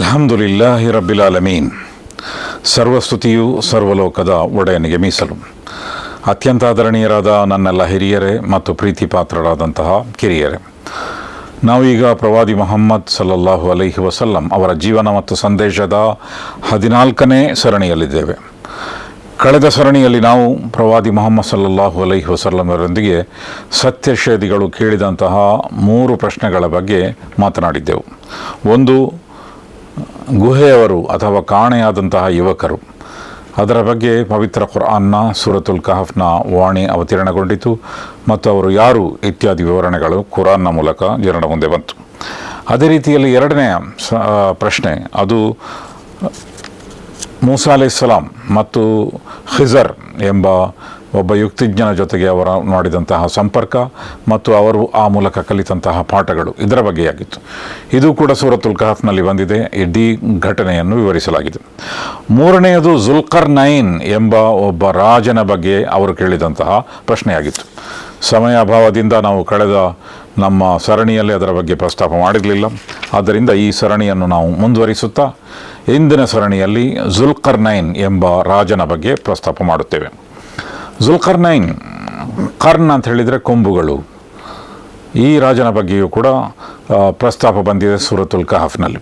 ಅಲ್ಹಮ್ದುಲಿಲ್ಲಾಹಿ ರಬ್ಬಿಲ್ ಆಲಮೀನ್. ಸರ್ವಸ್ತುತಿಯು ಸರ್ವಲೋಕದ ಒಡೆಯನಿಗೆ ಮೀಸಲು. ಅತ್ಯಂತ ಆದರಣೀಯರಾದ ನನ್ನೆಲ್ಲ ಹಿರಿಯರೇ ಮತ್ತು ಪ್ರೀತಿ ಪಾತ್ರರಾದಂತಹ ಕಿರಿಯರೇ ನಾವೀಗ ಪ್ರವಾದಿ ಮೊಹಮ್ಮದ್ ಸಲ್ಲಲ್ಲಾಹು ಅಲೈಹಿ ವಸಲ್ಲಂ ಅವರ ಜೀವನ ಮತ್ತು ಸಂದೇಶದ ಹದಿನಾಲ್ಕನೇ ಸರಣಿಯಲ್ಲಿದ್ದೇವೆ. ಕಳೆದ ಸರಣಿಯಲ್ಲಿ ನಾವು ಪ್ರವಾದಿ ಮೊಹಮ್ಮದ್ ಸಲ್ಲಲ್ಲಾಹು ಅಲೈಹಿ ವಸಲ್ಲಮರೊಂದಿಗೆ ಸತ್ಯಷೇಧಿಗಳು ಕೇಳಿದಂತಹ ಮೂರು ಪ್ರಶ್ನೆಗಳ ಬಗ್ಗೆ ಮಾತನಾಡಿದ್ದೆವು. ಒಂದು ಗುಹೆಯವರು ಅಥವಾ ಕಾಣೆಯಾದಂತಹ ಯುವಕರು. ಅದರ ಬಗ್ಗೆ ಪವಿತ್ರ ಖುರ್ಆನ್ನ ಸೂರತುಲ್ ಕಹಫ್ನ ವಾಣಿ ಅವತೀರ್ಣಗೊಂಡಿತು ಮತ್ತು ಅವರು ಯಾರು ಇತ್ಯಾದಿ ವಿವರಣೆಗಳು ಖುರಾನ್ನ ಮೂಲಕ ಜನರ ಮುಂದೆ ಬಂತು. ಅದೇ ರೀತಿಯಲ್ಲಿ ಎರಡನೆಯ ಪ್ರಶ್ನೆ, ಅದು ಮೂಸಾ ಅಲೈಹಿಸ್ಸಲಾಂ ಮತ್ತು ಖಿಜರ್ ಎಂಬ ಒಬ್ಬ ಯುಕ್ತಿಜ್ಞನ ಜೊತೆಗೆ ಅವರ ಮಾಡಿದಂತಹ ಸಂಪರ್ಕ ಮತ್ತು ಅವರು ಆ ಮೂಲಕ ಕಲಿತಂತಹ ಪಾಠಗಳು ಇದರ ಬಗ್ಗೆಯಾಗಿತ್ತು ಇದು ಕೂಡ ಸೂರತುಲ್ ಕಹಫ್ನಲ್ಲಿ ಬಂದಿದೆ. ಇಡೀ ಘಟನೆಯನ್ನು ವಿವರಿಸಲಾಗಿದೆ. ಮೂರನೆಯದು ಜುಲ್ಕರ್ ನೈನ್ ಎಂಬ ಒಬ್ಬ ರಾಜನ ಬಗ್ಗೆ ಅವರು ಕೇಳಿದಂತಹ ಪ್ರಶ್ನೆಯಾಗಿತ್ತು. ಸಮಯ ಅಭಾವದಿಂದ ನಾವು ಕಳೆದ ನಮ್ಮ ಸರಣಿಯಲ್ಲಿ ಅದರ ಬಗ್ಗೆ ಪ್ರಸ್ತಾಪ ಮಾಡಿರಲಿಲ್ಲ. ಆದ್ದರಿಂದ ಈ ಸರಣಿಯನ್ನು ನಾವು ಮುಂದುವರಿಸುತ್ತಾ, ಇಂದಿನ ಸರಣಿಯಲ್ಲಿ ಜುಲ್ಕರ್ ನೈನ್ ಎಂಬ ರಾಜನ ಬಗ್ಗೆ ಪ್ರಸ್ತಾಪ ಮಾಡುತ್ತೇವೆ. ಜುಲ್ಕರ್ ನೈನ್ ಕರ್ನ್ ಅಂತ ಹೇಳಿದರೆ ಕೊಂಬುಗಳು. ಈ ರಾಜನ ಬಗ್ಗೆಯೂ ಕೂಡ ಪ್ರಸ್ತಾಪ ಬಂದಿದೆ ಸೂರತುಲ್ ಕಹಫ್ನಲ್ಲಿ.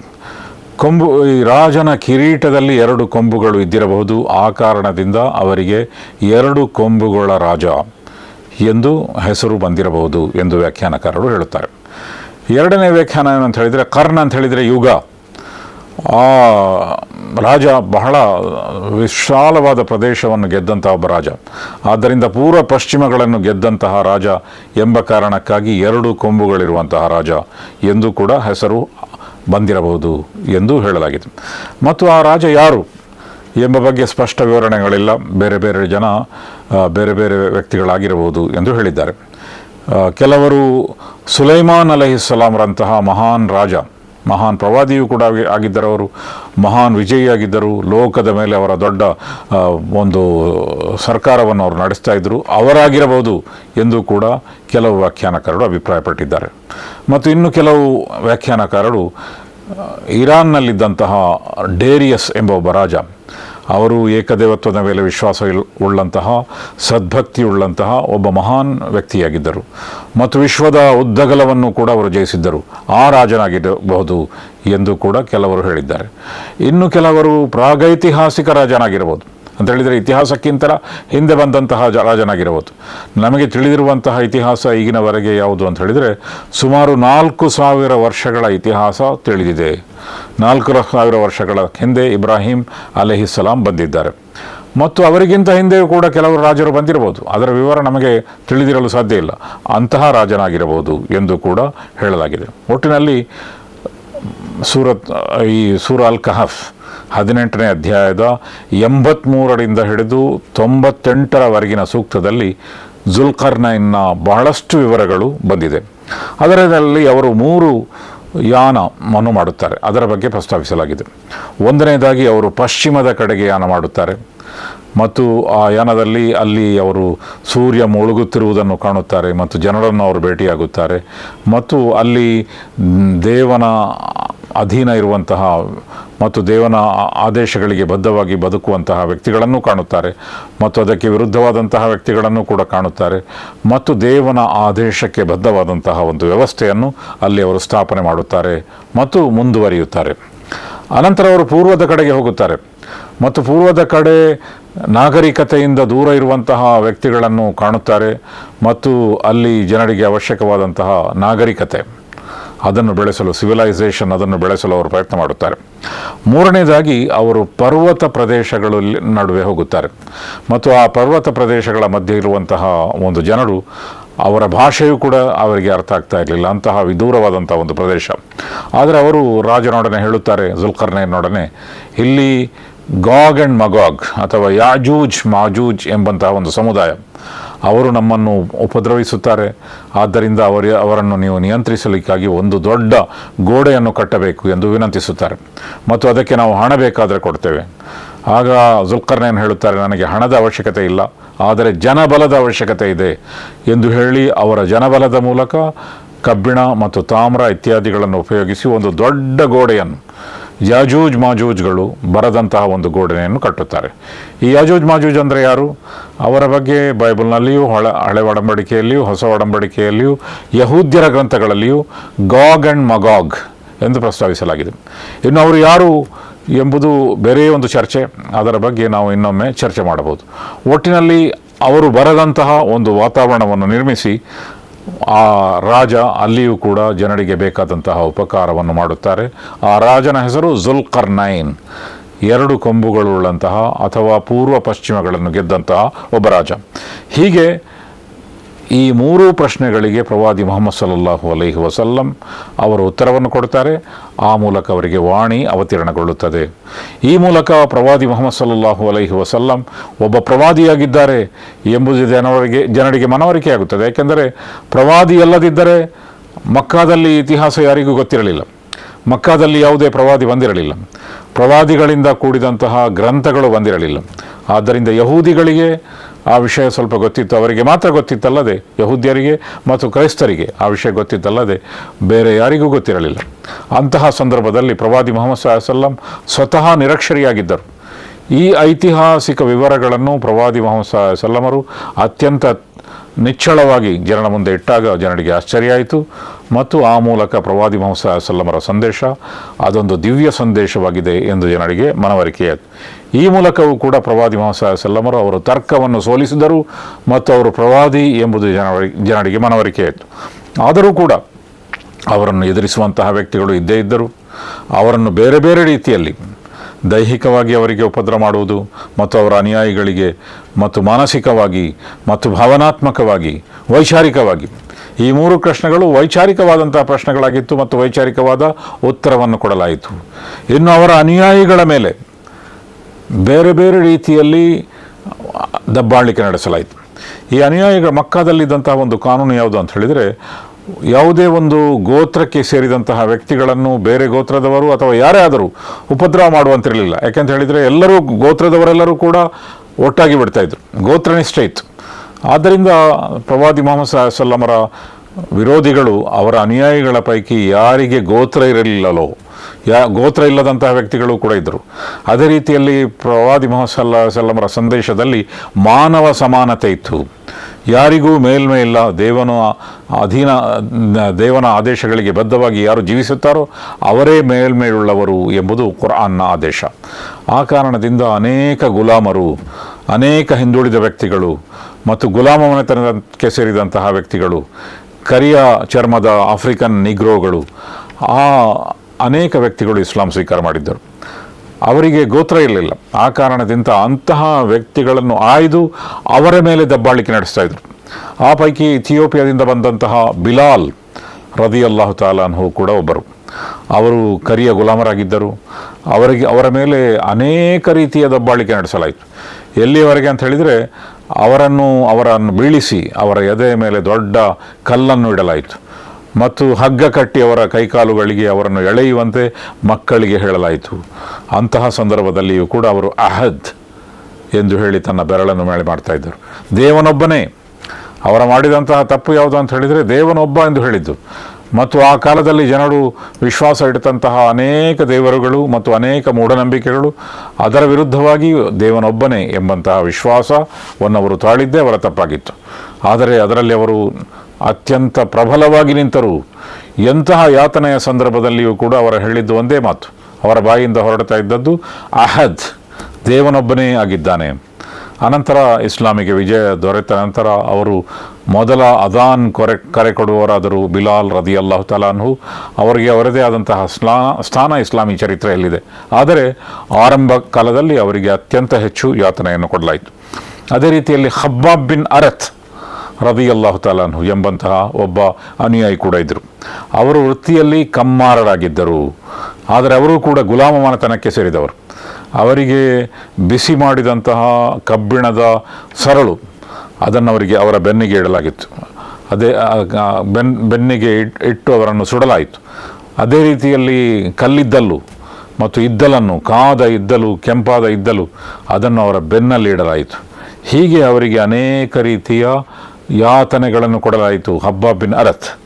ಕೊಂಬು, ಈ ರಾಜನ ಕಿರೀಟದಲ್ಲಿ ಎರಡು ಕೊಂಬುಗಳು ಇದ್ದಿರಬಹುದು. ಆ ಕಾರಣದಿಂದ ಅವರಿಗೆ ಎರಡು ಕೊಂಬುಗಳ ರಾಜ ಎಂದು ಹೆಸರು ಬಂದಿರಬಹುದು ಎಂದು ವ್ಯಾಖ್ಯಾನಕಾರರು ಹೇಳುತ್ತಾರೆ. ಎರಡನೇ ವ್ಯಾಖ್ಯಾನ ಏನಂತ ಹೇಳಿದರೆ ಕರ್ನ್ ಅಂತ ಹೇಳಿದರೆ ಯುಗ. ಆ ರಾಜ ಬಹಳ ವಿಶಾಲವಾದ ಪ್ರದೇಶವನ್ನು ಗೆದ್ದಂತಹ ಒಬ್ಬ ರಾಜ. ಆದ್ದರಿಂದ ಪೂರ್ವ ಪಶ್ಚಿಮಗಳನ್ನು ಗೆದ್ದಂತಹ ರಾಜ ಎಂಬ ಕಾರಣಕ್ಕಾಗಿ ಎರಡು ಕೊಂಬುಗಳಿರುವಂತಹ ರಾಜ ಎಂದು ಕೂಡ ಹೆಸರು ಬಂದಿರಬಹುದು ಎಂದು ಹೇಳಲಾಗಿದೆ. ಮತ್ತು ಆ ರಾಜ ಯಾರು ಎಂಬ ಬಗ್ಗೆ ಸ್ಪಷ್ಟ ವಿವರಣೆಗಳಿಲ್ಲ. ಬೇರೆ ಬೇರೆ ಜನ ಬೇರೆ ಬೇರೆ ವ್ಯಕ್ತಿಗಳಾಗಿರಬಹುದು ಎಂದು ಹೇಳಿದ್ದಾರೆ. ಕೆಲವರು ಸುಲೈಮಾನ್ ಅಲಹಿಸ್ಸಲಾಮ್ರಂತಹ ಮಹಾನ್ ರಾಜ ಮಹಾನ್ ಪ್ರವಾದಿಯೂ ಕೂಡ ಆಗಿ- ಆಗಿದ್ದರು. ಅವರು ಮಹಾನ್ ವಿಜಯಿಯಾಗಿದ್ದರು ಲೋಕದ ಮೇಲೆ ಅವರ ದೊಡ್ಡ ಒಂದು ಸರ್ಕಾರವನ್ನು ಅವರು ನಡೆಸ್ತಾ ಇದ್ದರು ಅವರಾಗಿರಬಹುದು ಎಂದು ಕೂಡ ಕೆಲವು ವ್ಯಾಖ್ಯಾನಕಾರರು ಅಭಿಪ್ರಾಯಪಟ್ಟಿದ್ದಾರೆ. ಮತ್ತು ಇನ್ನು ಕೆಲವು ವ್ಯಾಖ್ಯಾನಕಾರರು ಇರಾನ್ನಲ್ಲಿದ್ದಂತಹ ಡೇರಿಯಸ್ ಎಂಬ ಒಬ್ಬ ರಾಜ ಅವರು ಏಕದೇವತ್ವದ ಮೇಲೆ ವಿಶ್ವಾಸ ಉಳ್ಳಂತಹ ಸದ್ಭಕ್ತಿಯುಳ್ಳಂತಹ ಒಬ್ಬ ಮಹಾನ್ ವ್ಯಕ್ತಿಯಾಗಿದ್ದರು. ಮತ್ತು ವಿಶ್ವದ ಉದ್ದಗಲವನ್ನು ಕೂಡ ಅವರು ಜಯಿಸಿದ್ದರು. ಆ ರಾಜನಾಗಿರಬಹುದು ಎಂದು ಕೂಡ ಕೆಲವರು ಹೇಳಿದ್ದಾರೆ. ಇನ್ನು ಕೆಲವರು ಪ್ರಾಗೈತಿಹಾಸಿಕ ರಾಜನಾಗಿರಬಹುದು. ಅಂತ ಹೇಳಿದರೆ ಇತಿಹಾಸಕ್ಕಿಂತ ಹಿಂದೆ ಬಂದಂತಹ ರಾಜನಾಗಿರಬಹುದು. ನಮಗೆ ತಿಳಿದಿರುವಂತಹ ಇತಿಹಾಸ ಈಗಿನವರೆಗೆ ಯಾವುದು ಅಂತ ಹೇಳಿದರೆ ಸುಮಾರು ನಾಲ್ಕು ಸಾವಿರ ವರ್ಷಗಳ ಇತಿಹಾಸ ತಿಳಿದಿದೆ. ನಾಲ್ಕು ಸಾವಿರ ವರ್ಷಗಳ ಹಿಂದೆ ಇಬ್ರಾಹಿಂ ಅಲೆಹಿಸ್ಸಲಾಂ ಬಂದಿದ್ದಾರೆ. ಮತ್ತು ಅವರಿಗಿಂತ ಹಿಂದೆಯೂ ಕೂಡ ಕೆಲವರು ರಾಜರು ಬಂದಿರಬಹುದು. ಅದರ ವಿವರ ನಮಗೆ ತಿಳಿದಿರಲು ಸಾಧ್ಯ ಇಲ್ಲ. ಅಂತಹ ರಾಜನಾಗಿರಬಹುದು ಎಂದು ಕೂಡ ಹೇಳಲಾಗಿದೆ. ಒಟ್ಟಿನಲ್ಲಿ ಸೂರತ್, ಈ ಸೂರ ಅಲ್ ಕಹಫ್ ಹದಿನೆಂಟನೇ ಅಧ್ಯಾಯದ ಎಂಬತ್ತ್ಮೂರರಿಂದ ಹಿಡಿದು ತೊಂಬತ್ತೆಂಟರವರೆಗಿನ ಸೂಕ್ತದಲ್ಲಿ ಜುಲ್ಕರ್ನೈನ್ನ ಬಹಳಷ್ಟು ವಿವರಗಳು ಬಂದಿದೆ. ಅದರಲ್ಲಿ ಅವರು ಮೂರು ಯಾನ ಮನು ಮಾಡುತ್ತಾರೆ. ಅದರ ಬಗ್ಗೆ ಪ್ರಸ್ತಾಪಿಸಲಾಗಿದೆ. ಒಂದನೇದಾಗಿ ಅವರು ಪಶ್ಚಿಮದ ಕಡೆಗೆ ಯಾನ ಮಾಡುತ್ತಾರೆ. ಮತ್ತು ಆ ಯಾನದಲ್ಲಿ ಅಲ್ಲಿ ಅವರು ಸೂರ್ಯ ಮುಳುಗುತ್ತಿರುವುದನ್ನು ಕಾಣುತ್ತಾರೆ ಮತ್ತು ಜನರನ್ನು ಅವರು ಭೇಟಿಯಾಗುತ್ತಾರೆ. ಮತ್ತು ಅಲ್ಲಿ ದೇವನ ಅಧೀನ ಇರುವಂತಹ ಮತ್ತು ದೇವನ ಆದೇಶಗಳಿಗೆ ಬದ್ಧವಾಗಿ ಬದುಕುವಂತಹ ವ್ಯಕ್ತಿಗಳನ್ನು ಕಾಣುತ್ತಾರೆ. ಮತ್ತು ಅದಕ್ಕೆ ವಿರುದ್ಧವಾದಂತಹ ವ್ಯಕ್ತಿಗಳನ್ನು ಕೂಡ ಕಾಣುತ್ತಾರೆ. ಮತ್ತು ದೇವನ ಆದೇಶಕ್ಕೆ ಬದ್ಧವಾದಂತಹ ಒಂದು ವ್ಯವಸ್ಥೆಯನ್ನು ಅಲ್ಲಿ ಅವರು ಸ್ಥಾಪನೆ ಮಾಡುತ್ತಾರೆ ಮತ್ತು ಮುಂದುವರಿಯುತ್ತಾರೆ. ಅನಂತರ ಅವರು ಪೂರ್ವದ ಕಡೆಗೆ ಹೋಗುತ್ತಾರೆ. ಮತ್ತು ಪೂರ್ವದ ಕಡೆ ನಾಗರಿಕತೆಯಿಂದ ದೂರ ಇರುವಂತಹ ವ್ಯಕ್ತಿಗಳನ್ನು ಕಾಣುತ್ತಾರೆ. ಮತ್ತು ಅಲ್ಲಿ ಜನರಿಗೆ ಅವಶ್ಯಕವಾದಂತಹ ನಾಗರಿಕತೆ. ಅದನ್ನು ಬೆಳೆಸಲು ಸಿವಿಲೈಸೇಷನ್ ಅದನ್ನು ಬೆಳೆಸಲು ಅವರು ಪ್ರಯತ್ನ ಮಾಡುತ್ತಾರೆ. ಮೂರನೇದಾಗಿ, ಅವರು ಪರ್ವತ ಪ್ರದೇಶಗಳಲ್ಲಿ ನಡುವೆ ಹೋಗುತ್ತಾರೆ. ಮತ್ತು ಆ ಪರ್ವತ ಪ್ರದೇಶಗಳ ಮಧ್ಯೆ ಇರುವಂತಹ ಒಂದು ಜನರು, ಅವರ ಭಾಷೆಯೂ ಕೂಡ ಅವರಿಗೆ ಅರ್ಥ ಆಗ್ತಾ ಇರಲಿಲ್ಲ. ಅಂತಹ ವಿದೂರವಾದಂಥ ಒಂದು ಪ್ರದೇಶ. ಆದರೆ ಅವರು ರಾಜನೊಡನೆ ಹೇಳುತ್ತಾರೆ ಜುಲ್ಕರ್ನೈನೊಡನೆ ಇಲ್ಲಿ ಗಾಗ್ ಆ್ಯಂಡ್ ಮಗಾಗ್ ಅಥವಾ ಯಾಜೂಜ್ ಮಾಜೂಜ್ ಎಂಬಂತಹ ಒಂದು ಸಮುದಾಯ. ಅವರು ನಮ್ಮನ್ನು ಉಪದ್ರವಿಸುತ್ತಾರೆ. ಆದ್ದರಿಂದ ಅವರ ಅವರನ್ನು ನೀವು ನಿಯಂತ್ರಿಸಲಿಕ್ಕಾಗಿ ಒಂದು ದೊಡ್ಡ ಗೋಡೆಯನ್ನು ಕಟ್ಟಬೇಕು ಎಂದು ವಿನಂತಿಸುತ್ತಾರೆ. ಮತ್ತು ಅದಕ್ಕೆ ನಾವು ಹಣ ಬೇಕಾದರೆ ಕೊಡ್ತೇವೆ. ಆಗ ಜುಲ್ಕರ್ನೇನು ಹೇಳುತ್ತಾರೆ, ನನಗೆ ಹಣದ ಅವಶ್ಯಕತೆ ಇಲ್ಲ, ಆದರೆ ಜನಬಲದ ಅವಶ್ಯಕತೆ ಇದೆ ಎಂದು ಹೇಳಿ ಅವರ ಜನಬಲದ ಮೂಲಕ ಕಬ್ಬಿಣ ಮತ್ತು ತಾಮ್ರ ಇತ್ಯಾದಿಗಳನ್ನು ಉಪಯೋಗಿಸಿ ಒಂದು ದೊಡ್ಡ ಗೋಡೆಯನ್ನು ಯಾಜೂಜ್ ಮಾಜೂಜ್ಗಳು ಬರದಂತಹ ಒಂದು ಗೋಡೆಯನ್ನು ಕಟ್ಟುತ್ತಾರೆ. ಈ ಯಾಜೂಜ್ ಮಾಜೂಜ್ ಅಂದರೆ ಯಾರು? ಅವರ ಬಗ್ಗೆ ಬೈಬಲ್ನಲ್ಲಿಯೂ, ಹಳ, ಹಳೆ ಒಡಂಬಡಿಕೆಯಲ್ಲಿಯೂ, ಹೊಸ ಒಡಂಬಡಿಕೆಯಲ್ಲಿಯೂ, ಯಹೂದ್ಯರ ಗ್ರಂಥಗಳಲ್ಲಿಯೂ ಗಾಗ್ ಆ್ಯಂಡ್ ಮಗಾಗ್ ಎಂದು ಪ್ರಸ್ತಾವಿಸಲಾಗಿದೆ. ಇನ್ನು ಅವರು ಯಾರು ಎಂಬುದು ಬೇರೆ ಒಂದು ಚರ್ಚೆ. ಅದರ ಬಗ್ಗೆ ನಾವು ಇನ್ನೊಮ್ಮೆ ಚರ್ಚೆ ಮಾಡಬಹುದು. ಒಟ್ಟಿನಲ್ಲಿ ಅವರು ಬರದಂತಹ ಒಂದು ವಾತಾವರಣವನ್ನು ನಿರ್ಮಿಸಿ, ಆ ರಾಜ ಅಲ್ಲಿಯೂ ಕೂಡ ಜನರಿಗೆ ಬೇಕಾದಂತಹ ಉಪಕಾರವನ್ನು ಮಾಡುತ್ತಾರೆ. ಆ ರಾಜನ ಹೆಸರು ಜುಲ್ಕರ್ನೈನ್ ಎರಡು ಕೊಂಬುಗಳುಳ್ಳಂತಹ ಅಥವಾ ಪೂರ್ವ ಪಶ್ಚಿಮಗಳನ್ನು ಗೆದ್ದಂತಹ ಒಬ್ಬ ರಾಜ. ಹೀಗೆ ಈ ಮೂರು ಪ್ರಶ್ನೆಗಳಿಗೆ ಪ್ರವಾದಿ ಮೊಹಮ್ಮದ್ ಸಲ್ಲಲ್ಲಾಹು ಅಲೈಹಿ ವಸಲ್ಲಂ ಅವರು ಉತ್ತರವನ್ನು ಕೊಡ್ತಾರೆ. ಆ ಮೂಲಕ ಅವರಿಗೆ ವಾಣಿ ಅವತೀರ್ಣಗೊಳ್ಳುತ್ತದೆ. ಈ ಮೂಲಕ ಪ್ರವಾದಿ ಮೊಹಮ್ಮದ್ ಸಲ್ಲಲ್ಲಾಹು ಅಲೈಹಿ ವಸಲ್ಲಂ ಒಬ್ಬ ಪ್ರವಾದಿಯಾಗಿದ್ದಾರೆ ಎಂಬುದು ಜನರಿಗೆ ಜನರಿಗೆ ಮನವರಿಕೆಯಾಗುತ್ತದೆ. ಯಾಕೆಂದರೆ ಪ್ರವಾದಿ ಅಲ್ಲದಿದ್ದರೆ ಮಕ್ಕಾದಲ್ಲಿ ಇತಿಹಾಸ ಯಾರಿಗೂ ಗೊತ್ತಿರಲಿಲ್ಲ. ಮಕ್ಕಾದಲ್ಲಿ ಯಾವುದೇ ಪ್ರವಾದಿ ಬಂದಿರಲಿಲ್ಲ. ಪ್ರವಾದಿಗಳಿಂದ ಕೂಡಿದಂತಹ ಗ್ರಂಥಗಳು ಬಂದಿರಲಿಲ್ಲ. ಆದ್ದರಿಂದ ಯಹೂದಿಗಳಿಗೆ ಆ ವಿಷಯ ಸ್ವಲ್ಪ ಗೊತ್ತಿತ್ತು. ಅವರಿಗೆ ಮಾತ್ರ ಗೊತ್ತಿತ್ತಲ್ಲದೆ ಯಹೂದ್ಯರಿಗೆ ಮತ್ತು ಕ್ರೈಸ್ತರಿಗೆ ಆ ವಿಷಯ ಗೊತ್ತಿತ್ತಲ್ಲದೆ ಬೇರೆ ಯಾರಿಗೂ ಗೊತ್ತಿರಲಿಲ್ಲ. ಅಂತಹ ಸಂದರ್ಭದಲ್ಲಿ ಪ್ರವಾದಿ ಮೊಹಮ್ಮದ್ ಸಲ್ಲಂ ಸ್ವತಃ ನಿರಕ್ಷರಿಯಾಗಿದ್ದರು. ಈ ಐತಿಹಾಸಿಕ ವಿವರಗಳನ್ನು ಪ್ರವಾದಿ ಮೊಹಮ್ಮದ್ ಸಲ್ಲಮರು ಅತ್ಯಂತ ನಿಚ್ಚಳವಾಗಿ ಜನರ ಮುಂದೆ ಇಟ್ಟಾಗ ಜನರಿಗೆ ಆಶ್ಚರ್ಯ ಆಯಿತು ಮತ್ತು ಆ ಮೂಲಕ ಪ್ರವಾದಿ ಮೊಹಮ್ಮದ್ ಸಲ್ಲಮರ ಸಂದೇಶ ಅದೊಂದು ದಿವ್ಯ ಸಂದೇಶವಾಗಿದೆ ಎಂದು ಜನರಿಗೆ ಮನವರಿಕೆಯಾಯಿತು ಈ ಮೂಲಕವೂ ಕೂಡ ಪ್ರವಾದಿ ಮೊಹಮ್ಮದ್ ಸಲ್ಲಮರು ಅವರು ತರ್ಕವನ್ನು ಸೋಲಿಸಿದರು ಮತ್ತು ಅವರು ಪ್ರವಾದಿ ಎಂಬುದು ಜನರಿಗೆ ಮನವರಿಕೆಯಾಯಿತು. ಆದರೂ ಕೂಡ ಅವರನ್ನು ಎದುರಿಸುವಂತಹ ವ್ಯಕ್ತಿಗಳು ಇದ್ದೇ ಇದ್ದರು. ಅವರನ್ನು ಬೇರೆ ಬೇರೆ ರೀತಿಯಲ್ಲಿ ದೈಹಿಕವಾಗಿ ಅವರಿಗೆ ಉಪದ್ರ ಮಾಡುವುದು ಮತ್ತು ಅವರ ಅನುಯಾಯಿಗಳಿಗೆ ಮತ್ತು ಮಾನಸಿಕವಾಗಿ ಮತ್ತು ಭಾವನಾತ್ಮಕವಾಗಿ, ವೈಚಾರಿಕವಾಗಿ. ಈ ಮೂರು ಪ್ರಶ್ನೆಗಳು ವೈಚಾರಿಕವಾದಂತಹ ಪ್ರಶ್ನೆಗಳಾಗಿತ್ತು ಮತ್ತು ವೈಚಾರಿಕವಾದ ಉತ್ತರವನ್ನು ಕೊಡಲಾಯಿತು. ಇನ್ನು ಅವರ ಅನುಯಾಯಿಗಳ ಮೇಲೆ ಬೇರೆ ಬೇರೆ ರೀತಿಯಲ್ಲಿ ದಬ್ಬಾಳಿಕೆ ನಡೆಸಲಾಯಿತು. ಈ ಅನುಯಾಯಿಗಳ ಮಕ್ಕದಲ್ಲಿದ್ದಂಥ ಒಂದು ಕಾನೂನು ಯಾವುದು ಅಂತ ಹೇಳಿದರೆ ಯಾವುದೇ ಒಂದು ಗೋತ್ರಕ್ಕೆ ಸೇರಿದಂತಹ ವ್ಯಕ್ತಿಗಳನ್ನು ಬೇರೆ ಗೋತ್ರದವರು ಅಥವಾ ಯಾರೇ ಆದರೂ ಉಪದ್ರವ ಮಾಡುವಂತಿರಲಿಲ್ಲ. ಯಾಕೆಂತ ಹೇಳಿದರೆ ಎಲ್ಲರೂ ಗೋತ್ರದವರೆಲ್ಲರೂ ಕೂಡ ಒಟ್ಟಾಗಿ ಬಿಡ್ತಾ ಇದ್ರು. ಗೋತ್ರನಿಷ್ಠೆ ಇತ್ತು. ಆದ್ದರಿಂದ ಪ್ರವಾದಿ ಮೊಹಮ್ಮದ್ ಸಲ್ಲಮರ ವಿರೋಧಿಗಳು ಅವರ ಅನುಯಾಯಿಗಳ ಪೈಕಿ ಯಾರಿಗೆ ಗೋತ್ರ ಇರಲಿಲ್ಲಲೋ, ಯಾ ಗೋತ್ರ ಇಲ್ಲದಂತಹ ವ್ಯಕ್ತಿಗಳು ಕೂಡ ಇದ್ದರು. ಅದೇ ರೀತಿಯಲ್ಲಿ ಪ್ರವಾದಿ ಮೊಹಮ್ಮದ್ ಸಲ್ಲ ಸಲ್ಲಮರ ಸಂದೇಶದಲ್ಲಿ ಮಾನವ ಸಮಾನತೆ ಇತ್ತು. ಯಾರಿಗೂ ಮೇಲ್ಮೆ ಇಲ್ಲ. ದೇವನ ಅಧೀನ ದೇವನ ಆದೇಶಗಳಿಗೆ ಬದ್ಧವಾಗಿ ಯಾರು ಜೀವಿಸುತ್ತಾರೋ ಅವರೇ ಮೇಲ್ಮೆಯುಳ್ಳವರು ಎಂಬುದು ಕುರಾನ್ನ ಆದೇಶ. ಆ ಕಾರಣದಿಂದ ಅನೇಕ ಗುಲಾಮರು, ಅನೇಕ ಹಿಂದುಳಿದ ವ್ಯಕ್ತಿಗಳು ಮತ್ತು ಗುಲಾಮ ಮನೆತನಕ್ಕೆ ಸೇರಿದಂತಹ ವ್ಯಕ್ತಿಗಳು, ಕರಿಯ ಚರ್ಮದ ಆಫ್ರಿಕನ್ ನಿಗ್ರೋಗಳು, ಆ ಅನೇಕ ವ್ಯಕ್ತಿಗಳು ಇಸ್ಲಾಂ ಸ್ವೀಕಾರ ಮಾಡಿದ್ದರು. ಅವರಿಗೆ ಗೋತ್ರ ಇರಲಿಲ್ಲ. ಆ ಕಾರಣದಿಂದ ಅಂತಹ ವ್ಯಕ್ತಿಗಳನ್ನು ಆಯ್ದು ಅವರ ಮೇಲೆ ದಬ್ಬಾಳಿಕೆ ನಡೆಸ್ತಾ ಇದ್ರು. ಆ ಪೈಕಿ ಇಥಿಯೋಪಿಯಾದಿಂದ ಬಂದಂತಹ ಬಿಲಾಲ್ ರದಿ ಅಲ್ಲಾಹು ತಾಲಾನ್ಹು ಕೂಡ ಒಬ್ಬರು. ಅವರು ಕರಿಯ ಗುಲಾಮರಾಗಿದ್ದರು. ಅವರಿಗೆ, ಅವರ ಮೇಲೆ ಅನೇಕ ರೀತಿಯ ದಬ್ಬಾಳಿಕೆ ನಡೆಸಲಾಯಿತು. ಎಲ್ಲಿಯವರೆಗೆ ಅಂತ ಹೇಳಿದರೆ, ಅವರನ್ನು ಅವರನ್ನು ಬೀಳಿಸಿ ಅವರ ಎದೆಯ ಮೇಲೆ ದೊಡ್ಡ ಕಲ್ಲನ್ನು ಇಡಲಾಯಿತು. ಮತ್ತು ಹಗ್ಗ ಕಟ್ಟಿ ಅವರ ಕೈಕಾಲುಗಳಿಗೆ ಅವರನ್ನು ಎಳೆಯುವಂತೆ ಮಕ್ಕಳಿಗೆ ಹೇಳಲಾಯಿತು. ಅಂತಹ ಸಂದರ್ಭದಲ್ಲಿಯೂ ಕೂಡ ಅವರು ಅಹದ್ ಎಂದು ಹೇಳಿ ತನ್ನ ಬೆರಳನ್ನು ಮೇಳೆ ಮಾಡ್ತಾ ಇದ್ದರು. ದೇವನೊಬ್ಬನೇ, ಅವರ ಮಾಡಿದಂತಹ ತಪ್ಪು ಯಾವುದು ಅಂತ ಹೇಳಿದರೆ ದೇವನೊಬ್ಬ ಎಂದು ಹೇಳಿದ್ದು. ಮತ್ತು ಆ ಕಾಲದಲ್ಲಿ ಜನರು ವಿಶ್ವಾಸ ಇಡತಂತಹ ಅನೇಕ ದೇವರುಗಳು ಮತ್ತು ಅನೇಕ ಮೂಢನಂಬಿಕೆಗಳು, ಅದರ ವಿರುದ್ಧವಾಗಿ ದೇವನೊಬ್ಬನೇ ಎಂಬಂತಹ ವಿಶ್ವಾಸವನ್ನು ಅವರು ತಾಳಿದ್ದೇ ಅವರ ತಪ್ಪಾಗಿತ್ತು. ಆದರೆ ಅದರಲ್ಲಿ ಅವರು ಅತ್ಯಂತ ಪ್ರಬಲವಾಗಿ ನಿಂತರು. ಎಂತಹ ಯಾತನೆಯ ಸಂದರ್ಭದಲ್ಲಿಯೂ ಕೂಡ ಅವರು ಹೇಳಿದ್ದು ಒಂದೇ ಮಾತು. ಅವರ ಬಾಯಿಯಿಂದ ಹೊರಡ್ತಾ ಇದ್ದದ್ದು, ಅಹದ್ ದೇವನೊಬ್ಬನೇ ಆಗಿದ್ದಾನೆ. ಅನಂತರ ಇಸ್ಲಾಮಿಗೆ ವಿಜಯ ದೊರೆತ ನಂತರ ಅವರು ಮೊದಲ ಅದಾನ್ ಕೊರೆ, ಕರೆ ಕೊಡುವವರಾದರು ಬಿಲಾಲ್ ರದಿ ಅಲ್ಲಾಹು ತಲಾನ್ಹು ಅವರಿಗೆ ಅವರದೇ ಆದಂತಹ ಸ್ಲಾ, ಸ್ಥಾನ ಇಸ್ಲಾಮಿ ಚರಿತ್ರೆಯಲ್ಲಿದೆ. ಆದರೆ ಆರಂಭ ಕಾಲದಲ್ಲಿ ಅವರಿಗೆ ಅತ್ಯಂತ ಹೆಚ್ಚು ಯಾತನೆಯನ್ನು ಕೊಡಲಾಯಿತು. ಅದೇ ರೀತಿಯಲ್ಲಿ ಹಬ್ಬಾಬ್ ಬಿನ್ ಅರತ್ ರದಿ ಅಲ್ಲಾಹು ತಾಲಾನು ಎಂಬಂತಹ ಒಬ್ಬ ಅನುಯಾಯಿ ಕೂಡ ಇದ್ದರು ಅವರು ವೃತ್ತಿಯಲ್ಲಿ ಕಮ್ಮಾರರಾಗಿದ್ದರು. ಆದರೆ ಅವರು ಕೂಡ ಗುಲಾಮ ಮನೆತನಕ್ಕೆ ಸೇರಿದವರು. ಅವರಿಗೆ ಬಿಸಿ ಮಾಡಿದಂತಹ ಕಬ್ಬಿಣದ ಸರಳು ಅದನ್ನು ಅವರಿಗೆ ಅವರ ಬೆನ್ನಿಗೆ ಇಡಲಾಗಿತ್ತು. ಅದೇ ಬೆನ್, ಬೆನ್ನಿಗೆ ಇಟ್ಟು ಅವರನ್ನು ಸುಡಲಾಯಿತು. ಅದೇ ರೀತಿಯಲ್ಲಿ ಕಲ್ಲಿದ್ದಲು ಮತ್ತು ಇದ್ದಲನ್ನು, ಕಾದ ಇದ್ದಲು, ಕೆಂಪಾದ ಇದ್ದಲು ಅದನ್ನು ಅವರ ಬೆನ್ನಲ್ಲಿ ಇಡಲಾಯಿತು. ಹೀಗೆ ಅವರಿಗೆ ಅನೇಕ ರೀತಿಯ ಯಾತನೆಗಳನ್ನು ಕೊಡಲಾಯಿತು ಹಬ್ಬ ಬಿನ್ ಅರತ್.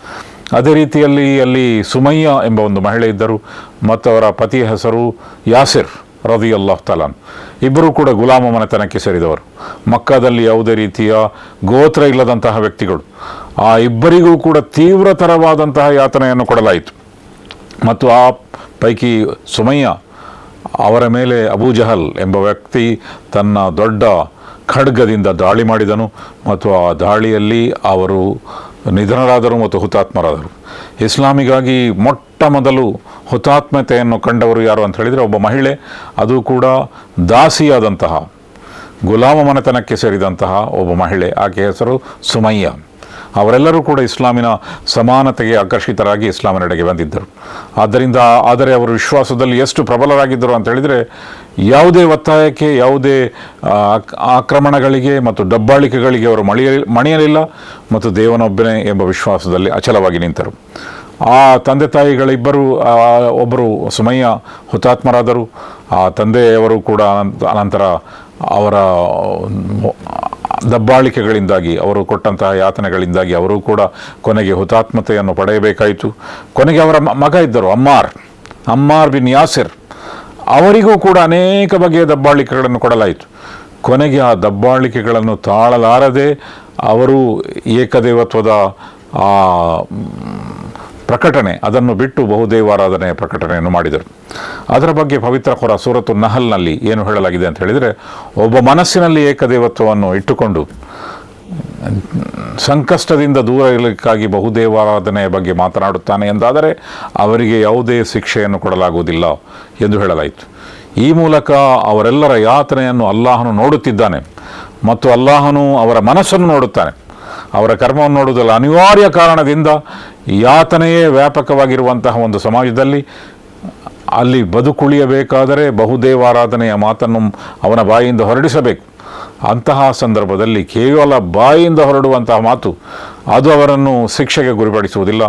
ಅದೇ ರೀತಿಯಲ್ಲಿ ಅಲ್ಲಿ ಸುಮಯ್ಯ ಎಂಬ ಒಂದು ಮಹಿಳೆ ಇದ್ದರು. ಮತ್ತು ಅವರ ಪತಿಯ ಹೆಸರು ಯಾಸಿರ್ ರದಿ ಅಲ್ಲಾಹ್ ತಲಾನ್ ಇಬ್ಬರೂ ಕೂಡ ಗುಲಾಮ ಮನೆತನಕ್ಕೆ ಸೇರಿದವರು. ಮಕ್ಕದಲ್ಲಿ ಯಾವುದೇ ರೀತಿಯ ಗೋತ್ರ ಇಲ್ಲದಂತಹ ವ್ಯಕ್ತಿಗಳು. ಆ ಇಬ್ಬರಿಗೂ ಕೂಡ ತೀವ್ರತರವಾದಂತಹ ಯಾತನೆಯನ್ನು ಕೊಡಲಾಯಿತು. ಮತ್ತು ಆ ಪೈಕಿ ಸುಮಯ್ಯ ಅವರ ಮೇಲೆ ಅಬೂ ಜಹಲ್ ಎಂಬ ವ್ಯಕ್ತಿ ತನ್ನ ದೊಡ್ಡ ಖಡ್ಗದಿಂದ ದಾಳಿ ಮಾಡಿದನು ಮತ್ತು ಆ ದಾಳಿಯಲ್ಲಿ ಅವರು ನಿಧನರಾದರು ಮತ್ತು ಹುತಾತ್ಮರಾದರು. ಇಸ್ಲಾಮಿಗಾಗಿ ಮೊಟ್ಟ ಮೊದಲು ಹುತಾತ್ಮತೆಯನ್ನು ಕಂಡವರು ಯಾರು ಅಂತ ಹೇಳಿದರೆ ಒಬ್ಬ ಮಹಿಳೆ, ಅದು ಕೂಡ ದಾಸಿಯಾದಂತಹ, ಗುಲಾಮ ಮನೆತನಕ್ಕೆ ಸೇರಿದಂತಹ ಒಬ್ಬ ಮಹಿಳೆ. ಆಕೆ ಹೆಸರು ಸುಮಯ್ಯ. ಅವರೆಲ್ಲರೂ ಕೂಡ ಇಸ್ಲಾಮಿನ ಸಮಾನತೆಗೆ ಆಕರ್ಷಿತರಾಗಿ ಇಸ್ಲಾಮಿನೆಡೆಗೆ ಬಂದಿದ್ದರು. ಆದ್ದರಿಂದ ಆದರೆ ಅವರು ವಿಶ್ವಾಸದಲ್ಲಿ ಎಷ್ಟು ಪ್ರಬಲರಾಗಿದ್ದರು ಅಂತ ಹೇಳಿದರೆ ಯಾವುದೇ ಒತ್ತಾಯಕ್ಕೆ, ಯಾವುದೇ ಆಕ್ರಮಣಗಳಿಗೆ ಮತ್ತು ಡಬ್ಬಾಳಿಕೆಗಳಿಗೆ ಅವರು ಮಣಿಯ, ಮಣಿಯಲಿಲ್ಲ ಮತ್ತು ದೇವನೊಬ್ಬನೇ ಎಂಬ ವಿಶ್ವಾಸದಲ್ಲಿ ಅಚಲವಾಗಿ ನಿಂತರು. ಆ ತಂದೆ ತಾಯಿಗಳಿಬ್ಬರು ಒಬ್ಬರು ಸುಮಯ್ಯ ಹುತಾತ್ಮರಾದರು. ಆ ತಂದೆಯವರು ಕೂಡ ಅನಂತ- ಅನಂತರ ಅವರ ದಬ್ಬಾಳಿಕೆಗಳಿಂದಾಗಿ, ಅವರು ಕೊಟ್ಟಂತಹ ಯಾತನೆಗಳಿಂದಾಗಿ ಅವರು ಕೂಡ ಕೊನೆಗೆ ಹುತಾತ್ಮತೆಯನ್ನು ಪಡೆಯಬೇಕಾಯಿತು. ಕೊನೆಗೆ ಅವರ ಮಗ ಇದ್ದರು ಅಮ್ಮಾರ್. Ammar bin Yasir. ಅವರಿಗೂ ಕೂಡ ಅನೇಕ ಬಗೆಯ ದಬ್ಬಾಳಿಕೆಗಳನ್ನು ಕೊಡಲಾಯಿತು. ಕೊನೆಗೆ ಆ ದಬ್ಬಾಳಿಕೆಗಳನ್ನು ತಾಳಲಾರದೆ ಅವರು ಏಕದೇವತ್ವದ ಆ ಪ್ರಕಟಣೆ, ಅದನ್ನು ಬಿಟ್ಟು ಬಹುದೇವಾರಾಧನೆಯ ಪ್ರಕಟಣೆಯನ್ನು ಮಾಡಿದರು. ಅದರ ಬಗ್ಗೆ ಪವಿತ್ರ ಕೊರ ಸೂರತ್ತು ನಹಲ್ನಲ್ಲಿ ಏನು ಹೇಳಲಾಗಿದೆ ಅಂತ ಹೇಳಿದರೆ, ಒಬ್ಬ ಮನಸ್ಸಿನಲ್ಲಿ ಏಕದೇವತ್ವವನ್ನು ಇಟ್ಟುಕೊಂಡು ಸಂಕಷ್ಟದಿಂದ ದೂರ ಇರಲಿಕ್ಕಾಗಿ ಬಹುದೇವಾರಾಧನೆಯ ಬಗ್ಗೆ ಮಾತನಾಡುತ್ತಾನೆ ಎಂದಾದರೆ ಅವರಿಗೆ ಯಾವುದೇ ಶಿಕ್ಷೆಯನ್ನು ಕೊಡಲಾಗುವುದಿಲ್ಲ ಎಂದು ಹೇಳಲಾಯಿತು. ಈ ಮೂಲಕ ಅವರೆಲ್ಲರ ಯಾತನೆಯನ್ನು ಅಲ್ಲಾಹನು ನೋಡುತ್ತಿದ್ದಾನೆ ಮತ್ತು ಅಲ್ಲಾಹನು ಅವರ ಮನಸ್ಸನ್ನು ನೋಡುತ್ತಾನೆ. ಅವರ ಕರ್ಮವನ್ನು ನೋಡುವುದಲ್ಲ ಅನಿವಾರ್ಯ ಕಾರಣದಿಂದ ಯಾತನೆಯೇ ವ್ಯಾಪಕವಾಗಿರುವಂತಹ ಒಂದು ಸಮಾಜದಲ್ಲಿ ಅಲ್ಲಿ ಬದುಕುಳಿಯಬೇಕಾದರೆ ಬಹುದೇವಾರಾಧನೆಯ ಮಾತನ್ನು ಅವನ ಬಾಯಿಯಿಂದ ಹೊರಡಿಸಬೇಕು. ಅಂತಹ ಸಂದರ್ಭದಲ್ಲಿ ಕೇವಲ ಬಾಯಿಂದ ಹೊರಡುವಂತಹ ಮಾತು, ಅದು ಅವರನ್ನು ಶಿಕ್ಷೆಗೆ ಗುರಿಪಡಿಸುವುದಿಲ್ಲ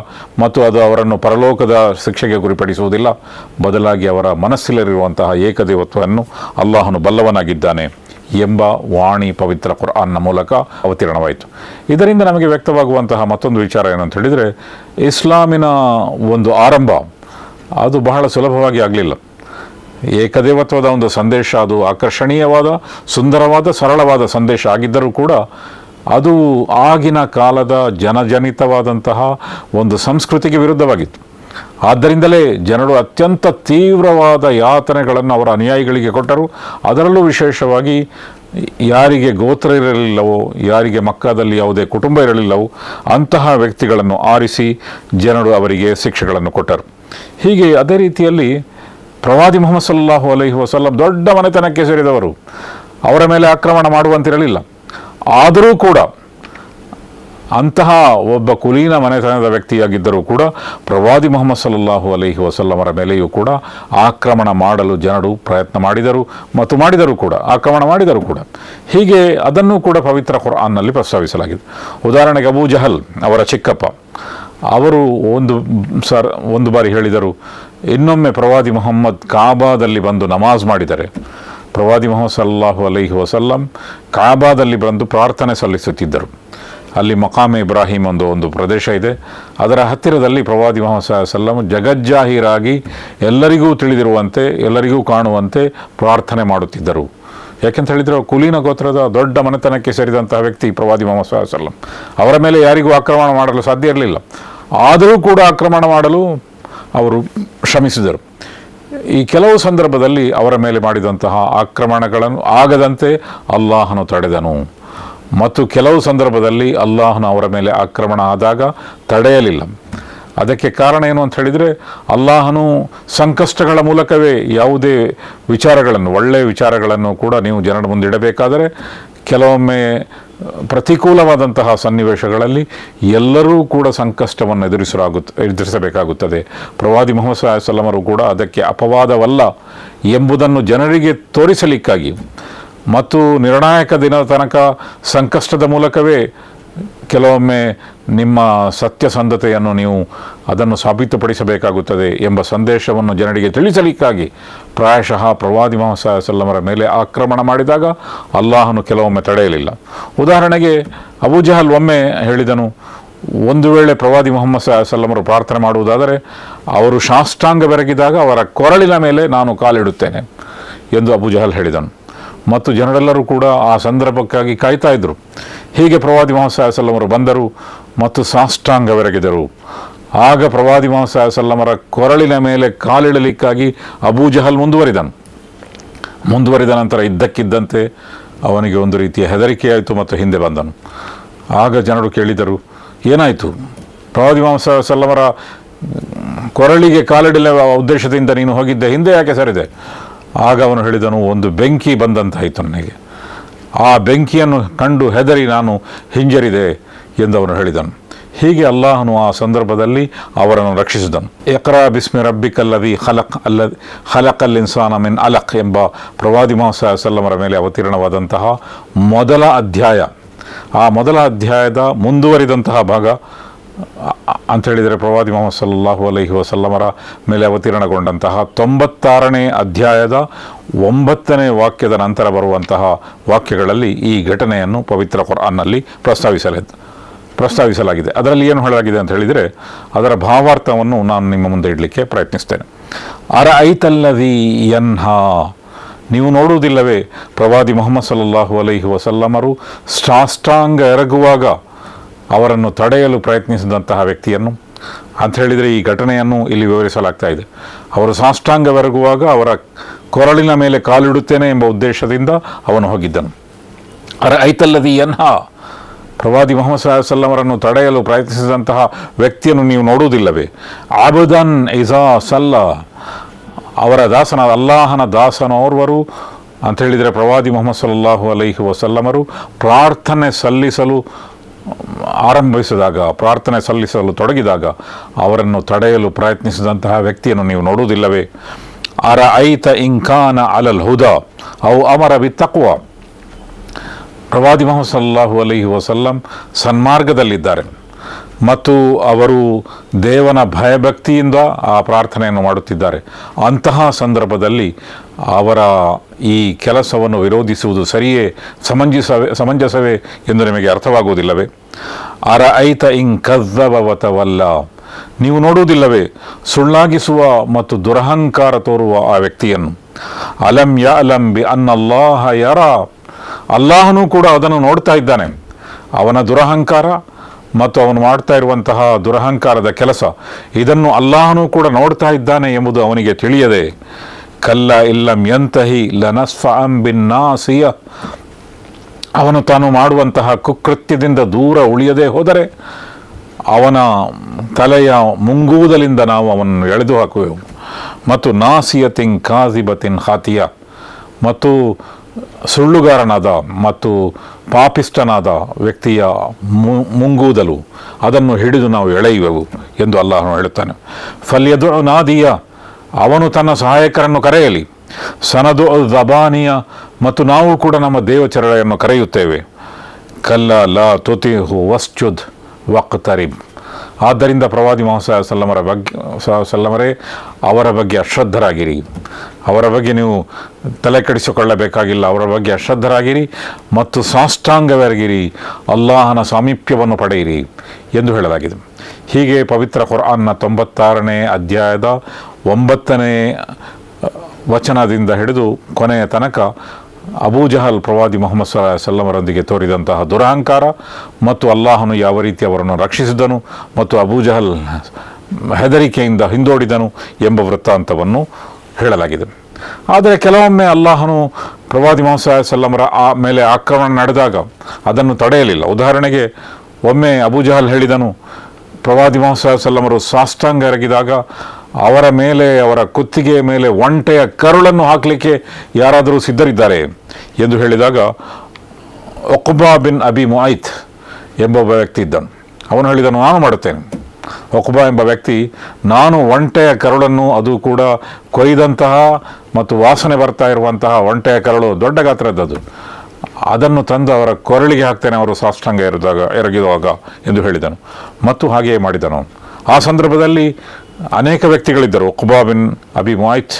ಮತ್ತು ಅದು ಅವರನ್ನು ಪರಲೋಕದ ಶಿಕ್ಷೆಗೆ ಗುರಿಪಡಿಸುವುದಿಲ್ಲ. ಬದಲಾಗಿ ಅವರ ಮನಸ್ಸಿಲ್ಲರಿರುವಂತಹ ಏಕದೇವತ್ವವನ್ನು ಅಲ್ಲಾಹನು ಬಲ್ಲವನಾಗಿದ್ದಾನೆ ಎಂಬ ವಾಣಿ ಪವಿತ್ರ ಕುರ್ಆನ್ನ ಮೂಲಕ ಅವತೀರ್ಣವಾಯಿತು. ಇದರಿಂದ ನಮಗೆ ವ್ಯಕ್ತವಾಗುವಂತಹ ಮತ್ತೊಂದು ವಿಚಾರ ಏನಂತ ಹೇಳಿದರೆ, ಇಸ್ಲಾಮಿನ ಒಂದು ಆರಂಭ ಅದು ಬಹಳ ಸುಲಭವಾಗಿ ಆಗಲಿಲ್ಲ. ಏಕದೇವತ್ವದ ಒಂದು ಸಂದೇಶ, ಅದು ಆಕರ್ಷಣೀಯವಾದ, ಸುಂದರವಾದ, ಸರಳವಾದ ಸಂದೇಶ ಆಗಿದ್ದರೂ ಕೂಡ ಅದು ಆಗಿನ ಕಾಲದ ಜನಜನಿತವಾದಂತಹ ಒಂದು ಸಂಸ್ಕೃತಿಗೆ ವಿರುದ್ಧವಾಗಿತ್ತು. ಆದ್ದರಿಂದಲೇ ಜನರು ಅತ್ಯಂತ ತೀವ್ರವಾದ ಯಾತನೆಗಳನ್ನು ಅವರ ಅನುಯಾಯಿಗಳಿಗೆ ಕೊಟ್ಟರು. ಅದರಲ್ಲೂ ವಿಶೇಷವಾಗಿ ಯಾರಿಗೆ ಗೋತ್ರ ಇರಲಿಲ್ಲವೋ, ಯಾರಿಗೆ ಮಕ್ಕದಲ್ಲಿ ಯಾವುದೇ ಕುಟುಂಬ ಇರಲಿಲ್ಲವೋ, ಅಂತಹ ವ್ಯಕ್ತಿಗಳನ್ನು ಆರಿಸಿ ಜನರು ಅವರಿಗೆ ಶಿಕ್ಷೆಗಳನ್ನು ಕೊಟ್ಟರು. ಹೀಗೆ ಅದೇ ರೀತಿಯಲ್ಲಿ ಪ್ರವಾದಿ ಮೊಹಮ್ಮದ್ ಸಲ್ಲಾಹು ಅಲೈಹಿ ವಸಲ್ಲಂ ದೊಡ್ಡ ಮನೆತನಕ್ಕೆ ಸೇರಿದವರು. ಅವರ ಮೇಲೆ ಆಕ್ರಮಣ ಮಾಡುವಂತಿರಲಿಲ್ಲ. ಆದರೂ ಕೂಡ ಅಂತಹ ಒಬ್ಬ ಕುಲೀನ ಮನೆತನದ ವ್ಯಕ್ತಿಯಾಗಿದ್ದರೂ ಕೂಡ ಪ್ರವಾದಿ ಮೊಹಮ್ಮದ್ ಸಲ್ಲಾಹು ಅಲೈಹಿ ವಸಲ್ಲಮರ ಮೇಲೆಯೂ ಕೂಡ ಆಕ್ರಮಣ ಮಾಡಲು ಜನರು ಪ್ರಯತ್ನ ಮಾಡಿದರು ಮತ್ತು ಮಾಡಿದರು ಕೂಡ, ಆಕ್ರಮಣ ಮಾಡಿದರು ಕೂಡ. ಹೀಗೆ ಅದನ್ನು ಕೂಡ ಪವಿತ್ರ ಖುರಾನ್ನಲ್ಲಿ ಪ್ರಸ್ತಾವಿಸಲಾಗಿದೆ. ಉದಾಹರಣೆಗೆ ಅಬೂ ಜಹಲ್ ಅವರ ಚಿಕ್ಕಪ್ಪ. ಅವರು ಒಂದು ಸರ್, ಒಂದು ಬಾರಿ ಹೇಳಿದರು ಇನ್ನೊಮ್ಮೆ ಪ್ರವಾದಿ ಮೊಹಮ್ಮದ್ ಕಾಬಾದಲ್ಲಿ ಬಂದು ನಮಾಜ್ ಮಾಡಿದರೆ, ಪ್ರವಾದಿ ಮೊಹಮ್ಮದ್ ಸಲ್ಲಾಹು ಅಲೈಹಿ ವಸಲ್ಲಂ ಕಾಬಾದಲ್ಲಿ ಬಂದು ಪ್ರಾರ್ಥನೆ ಸಲ್ಲಿಸುತ್ತಿದ್ದರು. ಅಲ್ಲಿ ಮಕಾಮೆ ಇಬ್ರಾಹಿಂ ಒಂದು ಒಂದು ಪ್ರದೇಶ ಇದೆ. ಅದರ ಹತ್ತಿರದಲ್ಲಿ ಪ್ರವಾದಿ ಮೊಹಮ್ಮದ್ ಸಲ್ಲಂ ಜಗಜ್ಜಾಹೀರಾಗಿ ಎಲ್ಲರಿಗೂ ತಿಳಿದಿರುವಂತೆ, ಎಲ್ಲರಿಗೂ ಕಾಣುವಂತೆ ಪ್ರಾರ್ಥನೆ ಮಾಡುತ್ತಿದ್ದರು. ಯಾಕೆಂತ ಹೇಳಿದರೆ, ಕುಲೀನ ಗೋತ್ರದ ದೊಡ್ಡ ಮನೆತನಕ್ಕೆ ಸೇರಿದಂತಹ ವ್ಯಕ್ತಿ ಪ್ರವಾದಿ ಮೊಹಮ್ಮದ್ ಸಲ್ಲಂ ಅವರ ಮೇಲೆ ಯಾರಿಗೂ ಆಕ್ರಮಣ ಮಾಡಲು ಸಾಧ್ಯ ಇರಲಿಲ್ಲ. ಆದರೂ ಕೂಡ ಆಕ್ರಮಣ ಮಾಡಲು ಅವರು ಶ್ರಮಿಸಿದರು. ಈ ಕೆಲವು ಸಂದರ್ಭದಲ್ಲಿ ಅವರ ಮೇಲೆ ಮಾಡಿದಂತಹ ಆಕ್ರಮಣಗಳನ್ನು ಆಗದಂತೆ ಅಲ್ಲಾಹನು ತಡೆದನು. ಮತ್ತು ಕೆಲವು ಸಂದರ್ಭದಲ್ಲಿ ಅಲ್ಲಾಹನು ಅವರ ಮೇಲೆ ಆಕ್ರಮಣ ಆದಾಗ ತಡೆಯಲಿಲ್ಲ. ಅದಕ್ಕೆ ಕಾರಣ ಏನು ಅಂತ ಹೇಳಿದರೆ, ಅಲ್ಲಾಹನು ಸಂಕಷ್ಟಗಳ ಮೂಲಕವೇ ಯಾವುದೇ ವಿಚಾರಗಳನ್ನು, ಒಳ್ಳೆಯ ವಿಚಾರಗಳನ್ನು ಕೂಡ ನೀವು ಜನರ ಮುಂದೆ ಇಡಬೇಕಾದರೆ, ಕೆಲವೊಮ್ಮೆ ಪ್ರತಿಕೂಲವಾದಂತಹ ಸನ್ನಿವೇಶಗಳಲ್ಲಿ ಎಲ್ಲರೂ ಕೂಡ ಸಂಕಷ್ಟವನ್ನು ಎದುರಿಸಲಾಗುತ್ತ ಎದುರಿಸಬೇಕಾಗುತ್ತದೆ. ಪ್ರವಾದಿ ಮೊಹಮ್ಮದ್ ಅಲೈಹಿ ಕೂಡ ಅದಕ್ಕೆ ಅಪವಾದವಲ್ಲ ಎಂಬುದನ್ನು ಜನರಿಗೆ ತೋರಿಸಲಿಕ್ಕಾಗಿ. ಮತ್ತು ನಿರ್ಣಾಯಕ ದಿನದ ತನಕ ಸಂಕಷ್ಟದ ಮೂಲಕವೇ ಕೆಲವೊಮ್ಮೆ ನಿಮ್ಮ ಸತ್ಯಸಂಧತೆಯನ್ನು ನೀವು ಅದನ್ನು ಸಾಬೀತುಪಡಿಸಬೇಕಾಗುತ್ತದೆ ಎಂಬ ಸಂದೇಶವನ್ನು ಜನರಿಗೆ ತಿಳಿಸಲಿಕ್ಕಾಗಿ ಪ್ರಾಯಶಃ ಪ್ರವಾದಿ ಸಲ್ಲಮರ ಮೇಲೆ ಆಕ್ರಮಣ ಮಾಡಿದಾಗ ಅಲ್ಲಾಹನು ಕೆಲವೊಮ್ಮೆ ತಡೆಯಲಿಲ್ಲ. ಉದಾಹರಣೆಗೆ ಅಬೂಜಹಲ್ ಒಮ್ಮೆ ಹೇಳಿದನು, ಒಂದು ವೇಳೆ ಪ್ರವಾದಿ ಮೊಹಮ್ಮದ್ ಸಲ್ಲಮರು ಪ್ರಾರ್ಥನೆ ಮಾಡುವುದಾದರೆ ಅವರು ಶಾಸ್ತ್ರಾಂಗ ಬೆರಗಿದಾಗ ಅವರ ಕೊರಳಿನ ಮೇಲೆ ನಾನು ಕಾಲಿಡುತ್ತೇನೆ ಎಂದು ಅಬು ಜಹಲ್ ಹೇಳಿದನು. ಮತ್ತು ಜನರೆಲ್ಲರೂ ಕೂಡ ಆ ಸಂದರ್ಭಕ್ಕಾಗಿ ಕಾಯ್ತಾ ಇದ್ದರು ಹೀಗೆ ಪ್ರವಾದಿ ಮೊಹಮ್ಮದ್ ಸಲ್ಲಮರು ಬಂದರು ಮತ್ತು ಸಾಷ್ಟಾಂಗವೆರಗಿದರು. ಆಗ ಪ್ರವಾದಿ ಮೊಹಮ್ಮದ್ ಸಲ್ಲಮರ ಕೊರಳಿನ ಮೇಲೆ ಕಾಲಿಡಲಿಕ್ಕಾಗಿ ಅಬೂ ಜಹಲ್ ಮುಂದುವರಿದನು. ಮುಂದುವರಿದ ನಂತರ ಇದ್ದಕ್ಕಿದ್ದಂತೆ ಅವನಿಗೆ ಒಂದು ರೀತಿಯ ಹೆದರಿಕೆಯಾಯಿತು ಮತ್ತು ಹಿಂದೆ ಬಂದನು. ಆಗ ಜನರು ಕೇಳಿದರು, ಏನಾಯಿತು? ಪ್ರವಾದಿ ಸಲ್ಲಮರ ಕೊರಳಿಗೆ ಕಾಲಿಡಲ ಉದ್ದೇಶದಿಂದ ನೀನು ಹೋಗಿದ್ದೆ, ಹಿಂದೆ ಯಾಕೆ ಸರಿದೆ? ಆಗ ಅವನು ಹೇಳಿದನು, ಒಂದು ಬೆಂಕಿ ಬಂದಂತಾಯಿತು ನನಗೆ. ಆ ಬೆಂಕಿಯನ್ನು ಕಂಡು ಹೆದರಿ ನಾನು ಹಿಂಜರಿದೆ ಎಂದು ಅವನು ಹೇಳಿದನು. ಹೀಗೆ ಅಲ್ಲಾಹನು ಆ ಸಂದರ್ಭದಲ್ಲಿ ಅವರನ್ನು ರಕ್ಷಿಸಿದನು. ಎಕ್ರಾ ಬಿಸ್ಮಿ ರಬ್ಬಿಕಲ್ಲದಿ ಹಲಕ್ ಅಲ್ಲ ಹಲಕಲ್ ಇನ್ಸಾನ ಮಿನ್ ಅಲಕ್ ಎಂಬ ಪ್ರವಾದಿ ಸಲ್ಲಮರ ಮೇಲೆ ಅವತೀರ್ಣವಾದಂತಹ ಮೊದಲ ಅಧ್ಯಾಯ. ಆ ಮೊದಲ ಅಧ್ಯಾಯದ ಮುಂದುವರಿದಂತಹ ಭಾಗ ಅಂತ ಹೇಳಿದರೆ ಪ್ರವಾದಿ ಮೊಹಮ್ಮದ್ ಸಲ್ಲಾಹು ಅಲೈಹಿ ವಸಲ್ಲಮರ ಮೇಲೆ ಅವತೀರ್ಣಗೊಂಡಂತಹ ತೊಂಬತ್ತಾರನೇ ಅಧ್ಯಾಯದ ಒಂಬತ್ತನೇ ವಾಕ್ಯದ ನಂತರ ಬರುವಂತಹ ವಾಕ್ಯಗಳಲ್ಲಿ ಈ ಘಟನೆಯನ್ನು ಪವಿತ್ರ ಕುರ್ಆನ್ನಲ್ಲಿ ಪ್ರಸ್ತಾವಿಸಲ ಪ್ರಸ್ತಾವಿಸಲಾಗಿದೆ. ಅದರಲ್ಲಿ ಏನು ಹೇಳಲಾಗಿದೆ ಅಂತ ಹೇಳಿದರೆ ಅದರ ಭಾವಾರ್ಥವನ್ನು ನಾನು ನಿಮ್ಮ ಮುಂದೆ ಇಡಲಿಕ್ಕೆ ಪ್ರಯತ್ನಿಸ್ತೇನೆ. ಅರ ಐತಲ್ಲದಿ ಯನ್ಹಾ, ನೀವು ನೋಡುವುದಿಲ್ಲವೇ ಪ್ರವಾದಿ ಮೊಹಮ್ಮದ್ ಸಲ್ಲಲ್ಲಾಹು ಅಲೈಹಿ ವಸಲ್ಲಮರು ಸಾಷ್ಟಾಂಗ ಎರಗುವಾಗ ಅವರನ್ನು ತಡೆಯಲು ಪ್ರಯತ್ನಿಸಿದಂತಹ ವ್ಯಕ್ತಿಯನ್ನು. ಅಂತ ಹೇಳಿದರೆ ಈ ಘಟನೆಯನ್ನು ಇಲ್ಲಿ ವಿವರಿಸಲಾಗ್ತಾ ಇದೆ. ಅವರು ಸಾಷ್ಟಾಂಗವೆರಗುವಾಗ ಅವರ ಕೊರಳಿನ ಮೇಲೆ ಕಾಲಿಡುತ್ತೇನೆ ಎಂಬ ಉದ್ದೇಶದಿಂದ ಅವನು ಹೋಗಿದ್ದನು. ಅರ ಐತಲ್ಲದಿ ಎನ್ಹ ಪ್ರವಾದಿ ಮೊಹಮ್ಮದ್ ಸಲ್ಲಾಹು ಸಲ್ಲಮರನ್ನು ತಡೆಯಲು ಪ್ರಯತ್ನಿಸಿದಂತಹ ವ್ಯಕ್ತಿಯನ್ನು ನೀವು ನೋಡುವುದಿಲ್ಲವೇ? ಆಬುದನ್ ಇಜಾ ಸಲ್ಲ. ಅವರ ದಾಸನ ಅಲ್ಲಾಹನ ದಾಸನೋರ್ವರು ಅಂತ ಹೇಳಿದರೆ ಪ್ರವಾದಿ ಮೊಹಮ್ಮದ್ ಸಲ್ಲಾಹು ಅಲೈಹಿ ವಸಲ್ಲಮರು ಪ್ರಾರ್ಥನೆ ಸಲ್ಲಿಸಲು ಆರಂಭಿಸಿದಾಗ, ಪ್ರಾರ್ಥನೆ ಸಲ್ಲಿಸಲು ತೊಡಗಿದಾಗ ಅವರನ್ನು ತಡೆಯಲು ಪ್ರಯತ್ನಿಸಿದಂತಹ ವ್ಯಕ್ತಿಯನ್ನು ನೀವು ನೋಡುವುದಿಲ್ಲವೇ? ಅರ ಐತ ಇಂಕಾನ ಅಲಲ್ ಹುದ ಅವು ಅಮರ ವಿ ತಕ್ವ. ಪ್ರವಾದಿ ಮೊಹಮ್ಮದ್ ಸಲ್ಲಾಹು ಅಲೈಹಿ ವಸಲ್ಲಂ ಸನ್ಮಾರ್ಗದಲ್ಲಿದ್ದಾರೆ. ಮತ್ತು ಅವರು ದೇವನ ಭಯಭಕ್ತಿಯಿಂದ ಆ ಪ್ರಾರ್ಥನೆಯನ್ನು ಮಾಡುತ್ತಿದ್ದಾರೆ. ಅಂತಹ ಸಂದರ್ಭದಲ್ಲಿ ಅವರ ಈ ಕೆಲಸವನ್ನು ವಿರೋಧಿಸುವುದು ಸರಿಯೇ? ಸಮಂಜಸವೇ ಸಮಂಜಸವೇ ಎಂದು ನಿಮಗೆ ಅರ್ಥವಾಗುವುದಿಲ್ಲವೇ? ಅರ ಐತ ಇಂ ಕದ್ದವತವಲ್ಲ ನೀವು ನೋಡುವುದಿಲ್ಲವೇ? ಸುಳ್ಳಾಗಿಸುವ ಮತ್ತು ದುರಹಂಕಾರ ತೋರುವ ಆ ವ್ಯಕ್ತಿಯನ್ನು. ಅಲಂ ಯ ಅಲಂ ಬಿ ಅನ್ನಲ್ಲಾಹ ಯರ. ಅಲ್ಲಾಹನೂ ಕೂಡ ಅದನ್ನು ನೋಡ್ತಾ ಇದ್ದಾನೆ. ಅವನ ದುರಹಂಕಾರ ಮತ್ತು ಅವನು ಮಾಡ್ತಾ ಇರುವಂತಹ ದುರಹಂಕಾರದ ಕೆಲಸ, ಇದನ್ನು ಅಲ್ಲಾಹನೂ ಕೂಡ ನೋಡ್ತಾ ಇದ್ದಾನೆ ಎಂಬುದು ಅವನಿಗೆ ತಿಳಿಯದೆ. ಕಲ್ಲ ಇಲ್ಲಂ ಯಂತಹಿ ಲನಸ್ಫ ಬಿನ್ನಾಸಿಯ. ಅವನು ತಾನು ಮಾಡುವಂತಹ ಕುಕೃತ್ಯದಿಂದ ದೂರ ಉಳಿಯದೇ ಹೋದರೆ ಅವನ ತಲೆಯ ಮುಂಗೂದಲಿಂದ ನಾವು ಅವನನ್ನು ಎಳೆದು ಹಾಕುವೆವು. ಮತ್ತು ನಾಸಿಯತಿನ್ ಕಾಜಿಬತಿನ್ ಹಾತಿಯ ಮತ್ತು ಸುಳ್ಳುಗಾರನಾದ ಮತ್ತು ಪಾಪಿಷ್ಟನಾದ ವ್ಯಕ್ತಿಯ ಮುಂಗೂದಲು ಅದನ್ನು ಹಿಡಿದು ನಾವು ಎಳೆಯುವೆವು ಎಂದು ಅಲ್ಲಾಹನು ಹೇಳುತ್ತಾನೆ. ಫಲ್ಯದು ನಾದಿಯ. ಅವನು ತನ್ನ ಸಹಾಯಕರನ್ನು ಕರೆಯಲಿ. ಸನದು ದಬಾನಿಯ ಮತ್ತು ನಾವು ಕೂಡ ನಮ್ಮ ದೇವಚರಣೆಯನ್ನು ಕರೆಯುತ್ತೇವೆ. ಕಲ್ಲ ಲ ತುತಿ ಹು ವಸ್ಚುದ್ ವಕ್ತರಿಬ್. ಆದ್ದರಿಂದ ಪ್ರವಾದಿ ಮೊಹಮ್ಮದ್ ಸಲ್ಲಮರ ಬಗ್ಗೆ ಸಲ್ಲಮರೇ ಅವರ ಬಗ್ಗೆ ಅಶ್ರದ್ಧರಾಗಿರಿ. ಅವರ ಬಗ್ಗೆ ನೀವು ತಲೆ ಕೆಡಿಸಿಕೊಳ್ಳಬೇಕಾಗಿಲ್ಲ. ಅವರ ಬಗ್ಗೆ ಅಶ್ರದ್ಧರಾಗಿರಿ ಮತ್ತು ಸಾಷ್ಟಾಂಗವೆರಗಿರಿ. ಅಲ್ಲಾಹನ ಸಾಮೀಪ್ಯವನ್ನು ಪಡೆಯಿರಿ ಎಂದು ಹೇಳಲಾಗಿದೆ. ಹೀಗೆ ಪವಿತ್ರ ಕುರಾನ್ನ ತೊಂಬತ್ತಾರನೇ ಅಧ್ಯಾಯದ ಒಂಬತ್ತನೇ ವಚನದಿಂದ ಹಿಡಿದು ಕೊನೆಯ ತನಕ ಅಬೂಜಹಲ್ ಪ್ರವಾದಿ ಮೊಹಮ್ಮದ್ ಸ ಸಲ್ಲಮರೊಂದಿಗೆ ತೋರಿದಂತಹ ದುರಹಂಕಾರ ಮತ್ತು ಅಲ್ಲಾಹನು ಯಾವ ರೀತಿ ಅವರನ್ನು ರಕ್ಷಿಸಿದನು ಮತ್ತು ಅಬೂಜಹಲ್ ಹೆದರಿಕೆಯಿಂದ ಹಿಂದೋಡಿದನು ಎಂಬ ವೃತ್ತಾಂತವನ್ನು ಹೇಳಲಾಗಿದೆ. ಆದರೆ ಕೆಲವೊಮ್ಮೆ ಅಲ್ಲಾಹನು ಪ್ರವಾದಿ ಮೊಹಮ್ಮದ್ ಸಲ್ಲಮರ ಆ ಮೇಲೆ ಆಕ್ರಮಣ ನಡೆದಾಗ ಅದನ್ನು ತಡೆಯಲಿಲ್ಲ. ಉದಾಹರಣೆಗೆ ಒಮ್ಮೆ ಅಬೂಜಹಲ್ ಹೇಳಿದನು, ಪ್ರವಾದಿ ಮೊಹಮ್ಮದ್ ಸಲ್ಲಮರು ಸಾಷ್ಟಾಂಗ ಎರಗಿದಾಗ ಅವರ ಮೇಲೆ, ಅವರ ಕುತ್ತಿಗೆಯ ಮೇಲೆ ಒಂಟೆಯ ಕರುಳನ್ನು ಹಾಕಲಿಕ್ಕೆ ಯಾರಾದರೂ ಸಿದ್ಧರಿದ್ದಾರೆ? ಎಂದು ಹೇಳಿದಾಗ ಒಕುಬಾ ಬಿನ್ ಅಬಿ ಮುಐತ್ ಎಂಬ ಒಬ್ಬ ವ್ಯಕ್ತಿ ಇದ್ದನು. ಅವನು ಹೇಳಿದನು, ನಾನು ಮಾಡುತ್ತೇನೆ. ಒಕುಬಾ ಎಂಬ ವ್ಯಕ್ತಿ, ನಾನು ಒಂಟೆಯ ಕರುಳನ್ನು, ಅದು ಕೂಡ ಕೊಯ್ದಂತಹ ಮತ್ತು ವಾಸನೆ ಬರ್ತಾ ಇರುವಂತಹ ಒಂಟೆಯ ಕರಳು, ದೊಡ್ಡ ಗಾತ್ರದ್ದದು. ಅದನ್ನು ತಂದು ಅವರ ಕೊರಳಿಗೆ ಹಾಕ್ತೇನೆ, ಅವರು ಸಾಷ್ಟಾಂಗ ಇರಿದಾಗ ಎರಗಿದಾಗ ಎಂದು ಹೇಳಿದನು. ಮತ್ತು ಹಾಗೆಯೇ ಮಾಡಿದನು. ಆ ಸಂದರ್ಭದಲ್ಲಿ ಅನೇಕ ವ್ಯಕ್ತಿಗಳಿದ್ದರು. ಕುಬಾ ಬಿನ್ ಅಬಿ ಮೊಯ್ತ್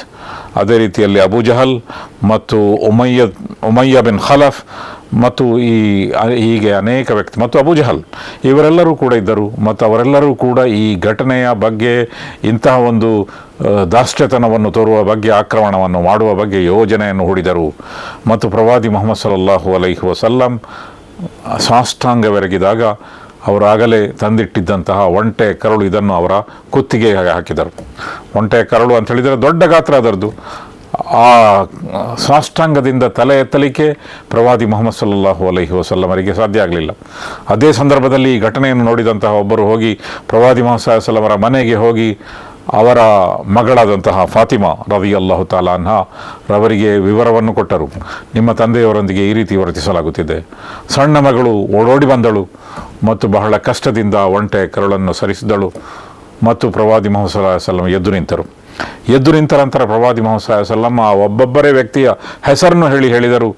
ಅದೇ ರೀತಿಯಲ್ಲಿ ಅಬು ಜಹಲ್ ಮತ್ತು ಉಮಯ್ಯ ಉಮಯ್ಯ ಬಿನ್ ಖಲಫ್ ಮತ್ತು ಈ, ಹೀಗೆ ಅನೇಕ ವ್ಯಕ್ತಿ ಮತ್ತು ಅಬು ಜಹಲ್. ಇವರೆಲ್ಲರೂ ಕೂಡ ಇದ್ದರು ಮತ್ತು ಅವರೆಲ್ಲರೂ ಕೂಡ ಈ ಘಟನೆಯ ಬಗ್ಗೆ ಇಂತಹ ಒಂದು ದಾಷ್ಟ್ಯತನವನ್ನು ತೋರುವ ಬಗ್ಗೆ, ಆಕ್ರಮಣವನ್ನು ಮಾಡುವ ಬಗ್ಗೆ ಯೋಜನೆಯನ್ನು ಹೂಡಿದರು. ಮತ್ತು ಪ್ರವಾದಿ ಮೊಹಮ್ಮದ್ ಸಲಹು ಅಲೈಹಿ ವಸಲ್ಲಂ, ಸಾಷ್ಟಾಂಗವೆರಗಿದಾಗ ಅವರಾಗಲೇ ತಂದಿಟ್ಟಿದ್ದಂತಹ ಒಂಟೆ ಕರಳು ಇದನ್ನು ಅವರ ಕುತ್ತಿಗೆಗೆ ಹಾಕಿದರು. ಒಂಟೆ ಕರಳು ಅಂತ ಹೇಳಿದರೆ ದೊಡ್ಡ ಗಾತ್ರ ಅದರದ್ದು. ಆ ಸಾಷ್ಟಾಂಗದಿಂದ ತಲೆ ಎತ್ತಲಿಕ್ಕೆ ಪ್ರವಾದಿ ಮೊಹಮ್ಮದ್ ಸಲ್ಲಾಹು ಅಲೈಹಿ ವಸಲ್ಲಮರಿಗೆ ಸಾಧ್ಯ ಆಗಲಿಲ್ಲ. ಅದೇ ಸಂದರ್ಭದಲ್ಲಿ ಈ ಘಟನೆಯನ್ನು ನೋಡಿದಂತಹ ಒಬ್ಬರು ಹೋಗಿ ಪ್ರವಾದಿ ಮೊಹಮ್ಮದ್ ಸಲ್ಲಮರ ಮನೆಗೆ ಹೋಗಿ ಅವರ ಮಗಳಾದಂತಹ ಫಾತಿಮಾ ರವಿ ಅಲ್ಲಾಹು ತಾಲಾನ್ಹ ರವರಿಗೆ ವಿವರವನ್ನು ಕೊಟ್ಟರು. ನಿಮ್ಮ ತಂದೆಯವರೊಂದಿಗೆ ಈ ರೀತಿ ವರ್ತಿಸಲಾಗುತ್ತಿದೆ. ಸಣ್ಣ ಮಗಳು ಓಡೋಡಿ ಬಂದಳು ಮತ್ತು ಬಹಳ ಕಷ್ಟದಿಂದ ಒಂಟೆ ಕರಳನ್ನು ಸರಿಸಿದಳು ಮತ್ತು ಪ್ರವಾದಿ ಮೊಹಮ್ಮದ್ ಸಲಾ ವಸಲ್ಲಂ ಎದ್ದು ನಿಂತರು. ಎದ್ದು ನಿಂತ ನಂತರ ಪ್ರವಾದಿ ಮೊಹಮ್ಮದ್ ಸಲಾ ವಸಲ್ಲಂ ಆ ಒಬ್ಬೊಬ್ಬರೇ ವ್ಯಕ್ತಿಯ ಹೆಸರನ್ನು ಹೇಳಿ ಹೇಳಿದರು,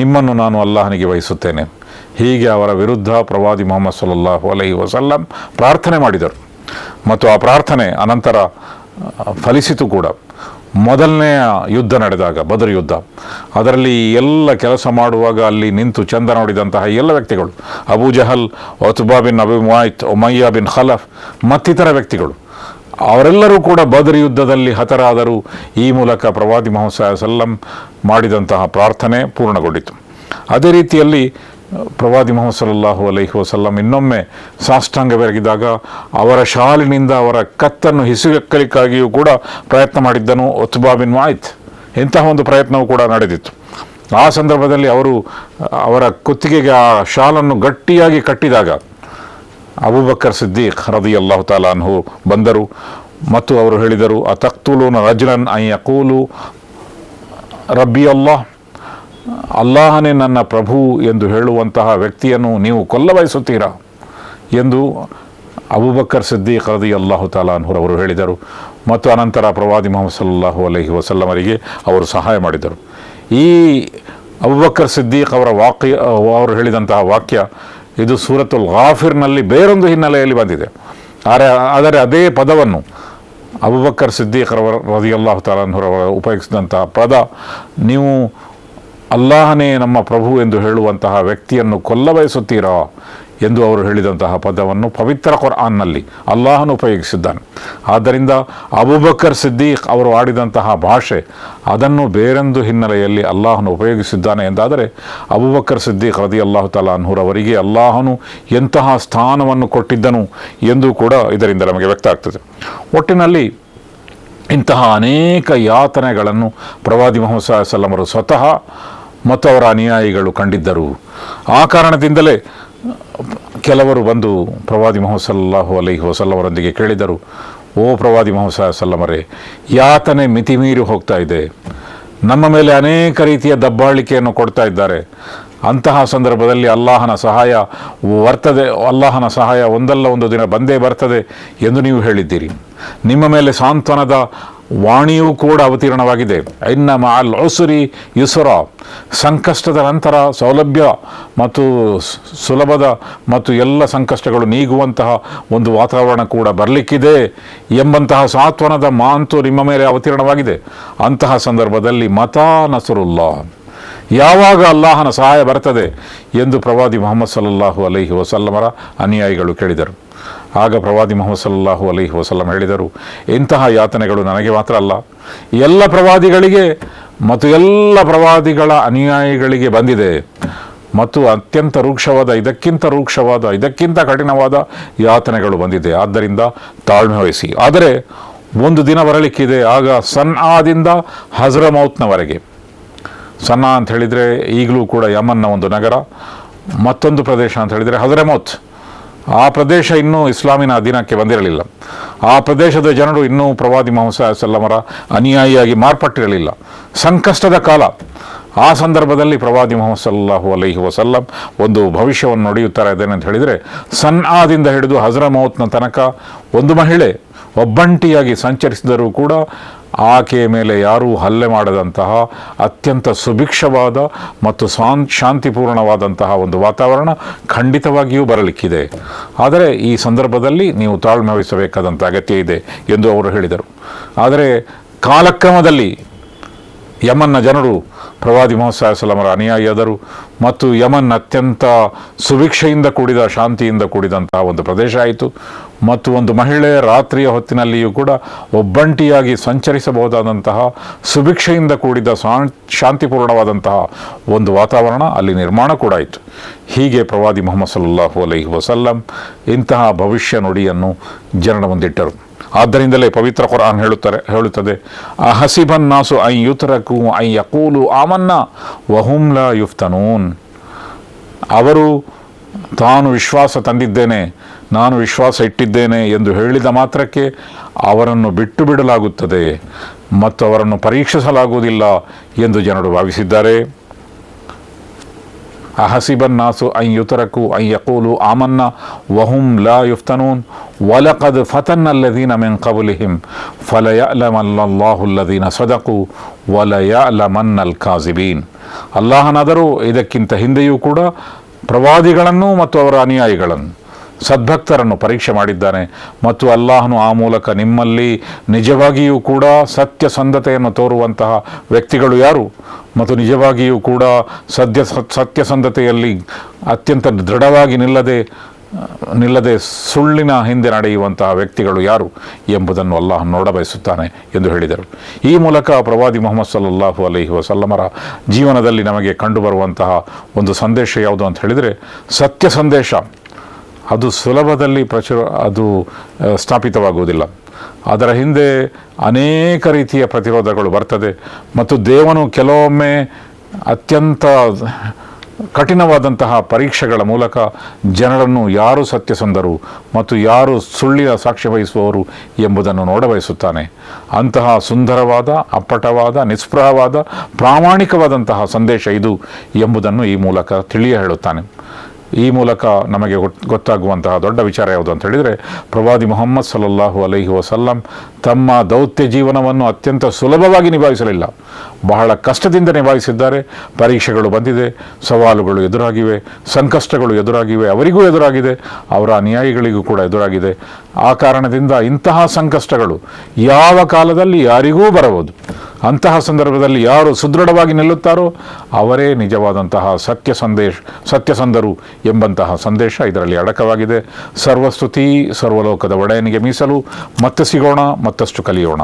ನಿಮ್ಮನ್ನು ನಾನು ಅಲ್ಲಾಹನಿಗೆ ವಹಿಸುತ್ತೇನೆ. ಹೀಗೆ ಅವರ ವಿರುದ್ಧ ಪ್ರವಾದಿ ಮೊಹಮ್ಮದ್ ಸಲ್ಲಲ್ಲಾಹು ಅಲೈಹಿ ವಸಲ್ಲಂ ಪ್ರಾರ್ಥನೆ ಮಾಡಿದರು. ಮತ್ತು ಆ ಪ್ರಾರ್ಥನೆ ಅನಂತರ ಫಲಿಸಿತು ಕೂಡ. ಮೊದಲನೆಯ ಯುದ್ಧ ನಡೆದಾಗ, ಬದರ್ ಯುದ್ಧ. ಅದರಲ್ಲಿ ಎಲ್ಲ ಕೆಲಸ ಮಾಡುವಾಗ ಅಲ್ಲಿ ನಿಂತು ಚಂದ ನೋಡಿದಂತಹ ಎಲ್ಲ ವ್ಯಕ್ತಿಗಳು, Abu Jahl Utbah bin Abi Muayt Umayya bin Khalaf, ಮತ್ತಿತರ ವ್ಯಕ್ತಿಗಳು. ಅವರೆಲ್ಲರೂ ಕೂಡ ಬದರ್ ಯುದ್ಧದಲ್ಲಿ ಹತರಾದರು ಈ ಮೂಲಕ ಪ್ರವಾದಿ ಮೊಹಮ್ಮದ್ ಸಲ್ಲಂ ಮಾಡಿದಂತಹ ಪ್ರಾರ್ಥನೆ ಪೂರ್ಣಗೊಂಡಿತು. ಅದೇ ರೀತಿಯಲ್ಲಿ ಪ್ರವಾದಿ ಮೊಹಮ್ಮದ್ ಸಲ್ಲಾಹು ಅಲೈಹಿ ವಸಲ್ಲಂ ಇನ್ನೊಮ್ಮೆ ಸಾಷ್ಟಾಂಗ ಬೆರಗಿದಾಗ ಅವರ ಶಾಲಿನಿಂದ ಅವರ ಕತ್ತನ್ನು ಹಿಸುಗಕ್ಕಲಿಕ್ಕಾಗಿಯೂ ಕೂಡ ಪ್ರಯತ್ನ ಮಾಡಿದ್ದನು ಒತ್ಬಾ ಬಿನ್ ಮಾಯ್ತ್ ಇಂತಹ ಒಂದು ಪ್ರಯತ್ನವೂ ಕೂಡ ನಡೆದಿತ್ತು. ಆ ಸಂದರ್ಭದಲ್ಲಿ ಅವರು, ಅವರ ಕುತ್ತಿಗೆಗೆ ಆ ಶಾಲನ್ನು ಗಟ್ಟಿಯಾಗಿ ಕಟ್ಟಿದಾಗ ಅಬೂಬಕ್ಕರ್ ಸಿದ್ದೀಕ್ ಹರದಿ ಅಲ್ಲಾಹು ತಾಲಾನ್ಹು ಬಂದರು ಮತ್ತು ಅವರು ಹೇಳಿದರು ಆ ತಕ್ತುಲೂನ ರಜ್ಲನ್ ಐ ಕೂಲು ರಬ್ಬಿ ಅಲ್ಲಾಹ್ ಅಲ್ಲಾಹನೇ ನನ್ನ ಪ್ರಭು ಎಂದು ಹೇಳುವಂತಹ ವ್ಯಕ್ತಿಯನ್ನು ನೀವು ಕೊಲ್ಲ ಬಯಸುತ್ತೀರಾ ಎಂದು ಅಬುಬಕ್ಕರ್ ಸಿದ್ದೀಕ್ ಅದಿ ಅಲ್ಲಾಹು ತಾಲಾನ್ಹುರವರು ಹೇಳಿದರು. ಮತ್ತು ಅನಂತರ ಪ್ರವಾದಿ ಮೊಹಮ್ಮದ್ ಸಲ್ಲಾಹು ಅಲಹಿ ವಸಲ್ಲಮರಿಗೆ ಅವರು ಸಹಾಯ ಮಾಡಿದರು. ಈ ಅಬುಬಕ್ಕರ್ ಸಿದ್ದೀಕ್ ಅವರ ವಾಕ್ಯ, ಅವರು ಹೇಳಿದಂತಹ ವಾಕ್ಯ, ಇದು ಸೂರತುಲ್ ಗಾಫಿರ್ನಲ್ಲಿ ಬೇರೊಂದು ಹಿನ್ನೆಲೆಯಲ್ಲಿ ಬಂದಿದೆ. ಆದರೆ ಆದರೆ ಅದೇ ಪದವನ್ನು ಅಬುಬಕ್ಕರ್ ರಜಿ ಅಲ್ಲಾಹು ತಾಲನ್ಹರವರ ಉಪಯೋಗಿಸಿದಂತಹ ಪದ, ನೀವು ಅಲ್ಲಾಹನೇ ನಮ್ಮ ಪ್ರಭು ಎಂದು ಹೇಳುವಂತಹ ವ್ಯಕ್ತಿಯನ್ನು ಕೊಲ್ಲ ಬಯಸುತ್ತೀರೋ ಎಂದು ಅವರು ಹೇಳಿದಂತಹ ಪದವನ್ನು ಪವಿತ್ರ ಕುರ್ಆನ್ನಲ್ಲಿ ಅಲ್ಲಾಹನು ಉಪಯೋಗಿಸಿದ್ದಾನೆ. ಆದ್ದರಿಂದ ಅಬುಬಕರ್ ಸಿದ್ದೀಕ್ ಅವರು ಆಡಿದಂತಹ ಭಾಷೆ ಅದನ್ನು ಬೇರೊಂದು ಹಿನ್ನೆಲೆಯಲ್ಲಿ ಅಲ್ಲಾಹನು ಉಪಯೋಗಿಸಿದ್ದಾನೆ ಎಂದಾದರೆ ಅಬುಬಕರ್ ಸಿದ್ದೀಕ್ ರದಿ ಅಲ್ಲಾಹು ತಾಲಾ ಅನ್ಹುರವರಿಗೆ ಅಲ್ಲಾಹನು ಎಂತಹ ಸ್ಥಾನವನ್ನು ಕೊಟ್ಟಿದ್ದನು ಎಂದು ಕೂಡ ಇದರಿಂದ ನಮಗೆ ವ್ಯಕ್ತ ಆಗ್ತದೆ. ಒಟ್ಟಿನಲ್ಲಿ ಇಂತಹ ಅನೇಕ ಯಾತನೆಗಳನ್ನು ಪ್ರವಾದಿ ಮೊಹಮ್ಮದ್ ಅಲೈಹಿ ಸ್ವತಃ ಮತ್ತು ಅವರ ಅನುಯಾಯಿಗಳು ಕಂಡಿದ್ದರು. ಆ ಕಾರಣದಿಂದಲೇ ಕೆಲವರು ಬಂದು ಪ್ರವಾದಿ ಮೊಹಮ್ಮದ್ ಸಲ್ಲಾಹು ಅಲೈಹಿ ವಸಲ್ಲಮರೊಂದಿಗೆ ಕೇಳಿದರು, ಓ ಪ್ರವಾದಿ ಮೊಹಮ್ಮದ್ ಸಲ್ಲಮರೇ ಯಾತನೆ ಮಿತಿಮೀರಿ ಹೋಗ್ತಾ ಇದೆ. ನಮ್ಮ ಮೇಲೆ ಅನೇಕ ರೀತಿಯ ದಬ್ಬಾಳಿಕೆಯನ್ನು ಕೊಡ್ತಾ ಇದ್ದಾರೆ. ಅಂತಹ ಸಂದರ್ಭದಲ್ಲಿ ಅಲ್ಲಾಹನ ಸಹಾಯ ಬರ್ತದೆ ಅಲ್ಲಾಹನ ಸಹಾಯ ಒಂದಲ್ಲ, ಒಂದು ದಿನ ಬಂದೇ ಬರ್ತದೆ ಎಂದು ನೀವು ಹೇಳಿದ್ದೀರಿ. ನಿಮ್ಮ ಮೇಲೆ ಸಾಂತ್ವನದ ವಾಣಿಯೂ ಕೂಡ ಅವತೀರ್ಣವಾಗಿದೆ. ಇನ್ನ ಮಾಲ್ ಒಸುರಿ ಯುಸುರ, ಸಂಕಷ್ಟದ ನಂತರ ಸೌಲಭ್ಯ ಮತ್ತು ಸುಲಭದ ಮತ್ತು ಎಲ್ಲ ಸಂಕಷ್ಟಗಳು ನೀಗುವಂತಹ ಒಂದು ವಾತಾವರಣ ಕೂಡ ಬರಲಿಕ್ಕಿದೆ ಎಂಬಂತಹ ಸಾತ್ವನದ ಮಾಂತು ನಿಮ್ಮ ಮೇಲೆ ಅವತೀರ್ಣವಾಗಿದೆ. ಅಂತಹ ಸಂದರ್ಭದಲ್ಲಿ ಮತ ನಸರುಲ್ಲಾ ಯಾವಾಗ ಅಲ್ಲಾಹನ ಸಹಾಯ ಬರ್ತದೆ ಎಂದು ಪ್ರವಾದಿ ಮೊಹಮ್ಮದ್ ಸಲ್ಲಲ್ಲಾಹು ಅಲೈಹಿ ವಸಲ್ಲಮರ ಅನುಯಾಯಿಗಳು ಕೇಳಿದರು. ಆಗ ಪ್ರವಾದಿ ಮೊಹಮ್ಮದ್ ಸಲ್ಲಲ್ಲಾಹು ಅಲೈಹಿ ವಸಲ್ಲಂ ಹೇಳಿದರು, ಇಂತಹ ಯಾತನೆಗಳು ನನಗೆ ಮಾತ್ರ ಅಲ್ಲ. ಎಲ್ಲ ಪ್ರವಾದಿಗಳಿಗೆ ಮತ್ತು ಎಲ್ಲ ಪ್ರವಾದಿಗಳ ಅನುಯಾಯಿಗಳಿಗೆ ಬಂದಿದೆ. ಮತ್ತು ಅತ್ಯಂತ ರೂಕ್ಷವಾದ, ಇದಕ್ಕಿಂತ ರೂಕ್ಷವಾದ, ಇದಕ್ಕಿಂತ ಕಠಿಣವಾದ ಯಾತನೆಗಳು ಬಂದಿದೆ. ಆದ್ದರಿಂದ ತಾಳ್ಮೆ ವಹಿಸಿ. ಆದರೆ ಒಂದು ದಿನ ಬರಲಿಕ್ಕಿದೆ, ಆಗ ಸನ್ ಆದಿಂದ ಹಜ್ರಮೌತ್ನವರೆಗೆ. ಸನ್ನ ಅಂತ ಹೇಳಿದರೆ ಈಗಲೂ ಕೂಡ ಯಮನ್ನ ಒಂದು ನಗರ, ಮತ್ತೊಂದು ಪ್ರದೇಶ ಅಂತ ಹೇಳಿದರೆ ಹಜರೆಮೌತ್. ಆ ಪ್ರದೇಶ ಇನ್ನೂ ಇಸ್ಲಾಮಿನ ಅಧೀನಕ್ಕೆ ಬಂದಿರಲಿಲ್ಲ. ಆ ಪ್ರದೇಶದ ಜನರು ಇನ್ನೂ ಪ್ರವಾದಿ ಮೊಹಮ್ಮದ್ ಸಲ್ಲಮರ ಅನುಯಾಯಿಯಾಗಿ ಮಾರ್ಪಟ್ಟಿರಲಿಲ್ಲ. ಸಂಕಷ್ಟದ ಕಾಲ. ಆ ಸಂದರ್ಭದಲ್ಲಿ ಪ್ರವಾದಿ ಮೊಹಮ್ಮದ್ ಸಲ್ಲಾಹು ಅಲೈಹಿ ವಸಲ್ಲಂ ಒಂದು ಭವಿಷ್ಯವನ್ನು ನುಡಿಯುತ್ತಾರೆ ಅದೇನಂತ ಹೇಳಿದರೆ ಸನ್ನಾದಿಂದ ಹಿಡಿದು ಹಿಡಿದು ಹಜರಮೌತ್ನ ತನಕ ಒಂದು ಮಹಿಳೆ ಒಬ್ಬಂಟಿಯಾಗಿ ಸಂಚರಿಸಿದರೂ ಕೂಡ ಆಕೆಯ ಮೇಲೆ ಯಾರೂ ಹಲ್ಲೆ ಮಾಡದಂತಹ ಅತ್ಯಂತ ಸುಭಿಕ್ಷವಾದ ಮತ್ತು ಸ್ವಾನ್ ಶಾಂತಿಪೂರ್ಣವಾದಂತಹ ಒಂದು ವಾತಾವರಣ ಖಂಡಿತವಾಗಿಯೂ ಬರಲಿಕ್ಕಿದೆ. ಆದರೆ ಈ ಸಂದರ್ಭದಲ್ಲಿ ನೀವು ತಾಳ್ಮೆ ವಹಿಸಬೇಕಾದಂಥ ಅಗತ್ಯ ಇದೆ ಎಂದು ಅವರು ಹೇಳಿದರು. ಆದರೆ ಕಾಲಕ್ರಮದಲ್ಲಿ ಯಮನ್ನ ಜನರು, ಪ್ರವಾದಿ ಮೊಹಮ್ಮದ್ ಸಲಮರ ಅನುಯಾಯಿಯಾದರು ಮತ್ತು ಯಮನ್ ಅತ್ಯಂತ ಸುಭಿಕ್ಷೆಯಿಂದ ಕೂಡಿದ, ಶಾಂತಿಯಿಂದ ಕೂಡಿದಂತಹ ಒಂದು ಪ್ರದೇಶ ಆಯಿತು. ಮತ್ತು ಒಂದು ಮಹಿಳೆ ರಾತ್ರಿಯ ಹೊತ್ತಿನಲ್ಲಿಯೂ ಕೂಡ ಒಬ್ಬಂಟಿಯಾಗಿ ಸಂಚರಿಸಬಹುದಾದಂತಹ ಸುಭಿಕ್ಷೆಯಿಂದ ಕೂಡಿದ ಶಾಂತಿಪೂರ್ಣವಾದಂತಹ ಒಂದು ವಾತಾವರಣ ಅಲ್ಲಿ ನಿರ್ಮಾಣ ಕೂಡ ಆಯಿತು. ಹೀಗೆ ಪ್ರವಾದಿ ಮೊಹಮ್ಮದ್ ಸಲ್ಲಾಹು ಅಲೈಹಿ ವಸಲ್ಲಂ ಇಂತಹ ಭವಿಷ್ಯ ನುಡಿಯನ್ನು ಜನರ ಮುಂದಿಟ್ಟರು. ಆದ್ದರಿಂದಲೇ ಪವಿತ್ರ ಕುರಾನ್ ಹೇಳುತ್ತಾರೆ, ಹೇಳುತ್ತದೆ ಆ ಹಸಿಬನ್ ನಾಸು ಐ ಯುತರಕು ಐ ಯಕೂಲು ಆಮನ್ನ ವಹುಂಲ ಯುಫ್ತನೂನ್ ಅವರು ತಾನು ವಿಶ್ವಾಸ ತಂದಿದ್ದೇನೆ ನಾನು ವಿಶ್ವಾಸ ಇಟ್ಟಿದ್ದೇನೆ ಎಂದು ಹೇಳಿದ ಮಾತ್ರಕ್ಕೆ ಅವರನ್ನು ಬಿಟ್ಟು ಬಿಡಲಾಗುತ್ತದೆ ಮತ್ತು ಅವರನ್ನು ಪರೀಕ್ಷಿಸಲಾಗುವುದಿಲ್ಲ ಎಂದು ಜನರು ಭಾವಿಸಿದ್ದಾರೆ. ಅಹಸಿಬನ್ ನಾಸು ಐ ಯುತರಕು ಐ ಯಕೂಲು ಆಮನ್ನ, ವಹುಂ ಲಾ ಯುಫ್ತನೂನ್, ವಲಕದ್ ಫತನ್ನಲ್ಲದೀನ ಅಲ್ಲದೀನ ಕಬುಲಿಹಿಂ ಅಲ್ಲದೀನ ಸದಕು ವಲಯಲಮನ್ನಲ್ ಕಾಜಿಬೀನ್ ಅಲ್ಲಾಹನಾದರೂ ಇದಕ್ಕಿಂತ ಹಿಂದೆಯೂ ಕೂಡ ಪ್ರವಾದಿಗಳನ್ನು ಮತ್ತು ಅವರ ಅನುಯಾಯಿಗಳನ್ನು ಸದ್ಭಕ್ತರನ್ನು ಪರೀಕ್ಷೆ ಮಾಡಿದ್ದಾನೆ. ಮತ್ತು ಅಲ್ಲಾಹನು ಆ ಮೂಲಕ ನಿಮ್ಮಲ್ಲಿ ನಿಜವಾಗಿಯೂ ಕೂಡ ಸತ್ಯಸಂಧತೆಯನ್ನು ತೋರುವಂತಹ ವ್ಯಕ್ತಿಗಳು ಯಾರು? ಮತ್ತು ನಿಜವಾಗಿಯೂ ಕೂಡ ಸದ್ಯ ಸತ್ಯಸಂಧತೆಯಲ್ಲಿ ಅತ್ಯಂತ ದೃಢವಾಗಿ ನಿಲ್ಲದೆ ನಿಲ್ಲದೆ ಸುಳ್ಳಿನ ಹಿಂದೆ ನಡೆಯುವಂತಹ ವ್ಯಕ್ತಿಗಳು ಯಾರು ಎಂಬುದನ್ನು ಅಲ್ಲಾಹ್ ನೋಡಬಯಸುತ್ತಾನೆ ಎಂದು ಹೇಳಿದರು. ಈ ಮೂಲಕ ಪ್ರವಾದಿ ಮೊಹಮ್ಮದ್ ಸಲ್ಲಲ್ಲಾಹು ಅಲೈಹಿ ವಸಲ್ಲಮರ ಜೀವನದಲ್ಲಿ ನಮಗೆ ಕಂಡುಬರುವಂತಹ ಒಂದು ಸಂದೇಶ ಯಾವುದು ಅಂತ ಹೇಳಿದರೆ, ಸತ್ಯ ಸಂದೇಶ. ಅದು ಸುಲಭದಲ್ಲಿ ಪ್ರಚುರ, ಅದು ಸ್ಥಾಪಿತವಾಗುವುದಿಲ್ಲ. ಅದರ ಹಿಂದೆ ಅನೇಕ ರೀತಿಯ ಪ್ರತಿರೋಧಗಳು ಬರ್ತದೆ. ಮತ್ತು ದೇವನು ಕೆಲವೊಮ್ಮೆ ಅತ್ಯಂತ ಕಠಿಣವಾದಂತಹ ಪರೀಕ್ಷೆಗಳ ಮೂಲಕ ಜನರನ್ನು ಯಾರು ಸತ್ಯಸಂಧರು ಮತ್ತು ಯಾರು ಸುಳ್ಳಿನ ಸಾಕ್ಷ್ಯ ವಹಿಸುವವರು ಎಂಬುದನ್ನು ನೋಡಬಯಸುತ್ತಾನೆ ಅಂತಹ ಸುಂದರವಾದ, ಅಪ್ಪಟವಾದ, ನಿಸ್ಪೃಹವಾದ, ಪ್ರಾಮಾಣಿಕವಾದಂತಹ ಸಂದೇಶ ಇದು ಎಂಬುದನ್ನು ಈ ಮೂಲಕ ತಿಳಿಯ ಹೇಳುತ್ತಾನೆ ಈ ಮೂಲಕ ನಮಗೆ ಗೊತ್- ಗೊತ್ತಾಗುವಂತಹ ದೊಡ್ಡ ವಿಚಾರ ಯಾವುದು ಅಂತ ಹೇಳಿದರೆ, ಪ್ರವಾದಿ ಮೊಹಮ್ಮದ್ ಸಲ್ಲಲ್ಲಾಹು ಅಲೈಹಿ ವಸಲ್ಲಂ ತಮ್ಮ ದೌತ್ಯ ಜೀವನವನ್ನು ಅತ್ಯಂತ ಸುಲಭವಾಗಿ ನಿಭಾಯಿಸಲಿಲ್ಲ. ಬಹಳ ಕಷ್ಟದಿಂದ ನಿಭಾಯಿಸಿದ್ದಾರೆ. ಪರೀಕ್ಷೆಗಳು ಬಂದಿದೆ, ಸವಾಲುಗಳು ಎದುರಾಗಿವೆ, ಸಂಕಷ್ಟಗಳು ಎದುರಾಗಿವೆ, ಅವರಿಗೂ ಎದುರಾಗಿದೆ, ಅವರ ಅನುಯಾಯಿಗಳಿಗೂ ಕೂಡ ಎದುರಾಗಿದೆ. ಆ ಕಾರಣದಿಂದ ಇಂತಹ ಸಂಕಷ್ಟಗಳು ಯಾವ ಕಾಲದಲ್ಲಿ ಯಾರಿಗೂ ಬರಬಹುದು? ಅಂತಹ ಸಂದರ್ಭದಲ್ಲಿ ಯಾರು ಸುದೃಢವಾಗಿ ನಿಲ್ಲುತ್ತಾರೋ ಅವರೇ ನಿಜವಾದಂತಹ ಸತ್ಯ ಸಂದೇಶ ಸತ್ಯಸಂಧರು ಎಂಬಂತಹ ಸಂದೇಶ ಇದರಲ್ಲಿ ಅಡಕವಾಗಿದೆ. ಸರ್ವಸ್ತುತಿ, ಸರ್ವಲೋಕದ ಒಡೆಯನಿಗೆ ಮೀಸಲು, ಮತ್ತೆ ಸಿಗೋಣ, ಮತ್ತಷ್ಟು ಕಲಿಯೋಣ.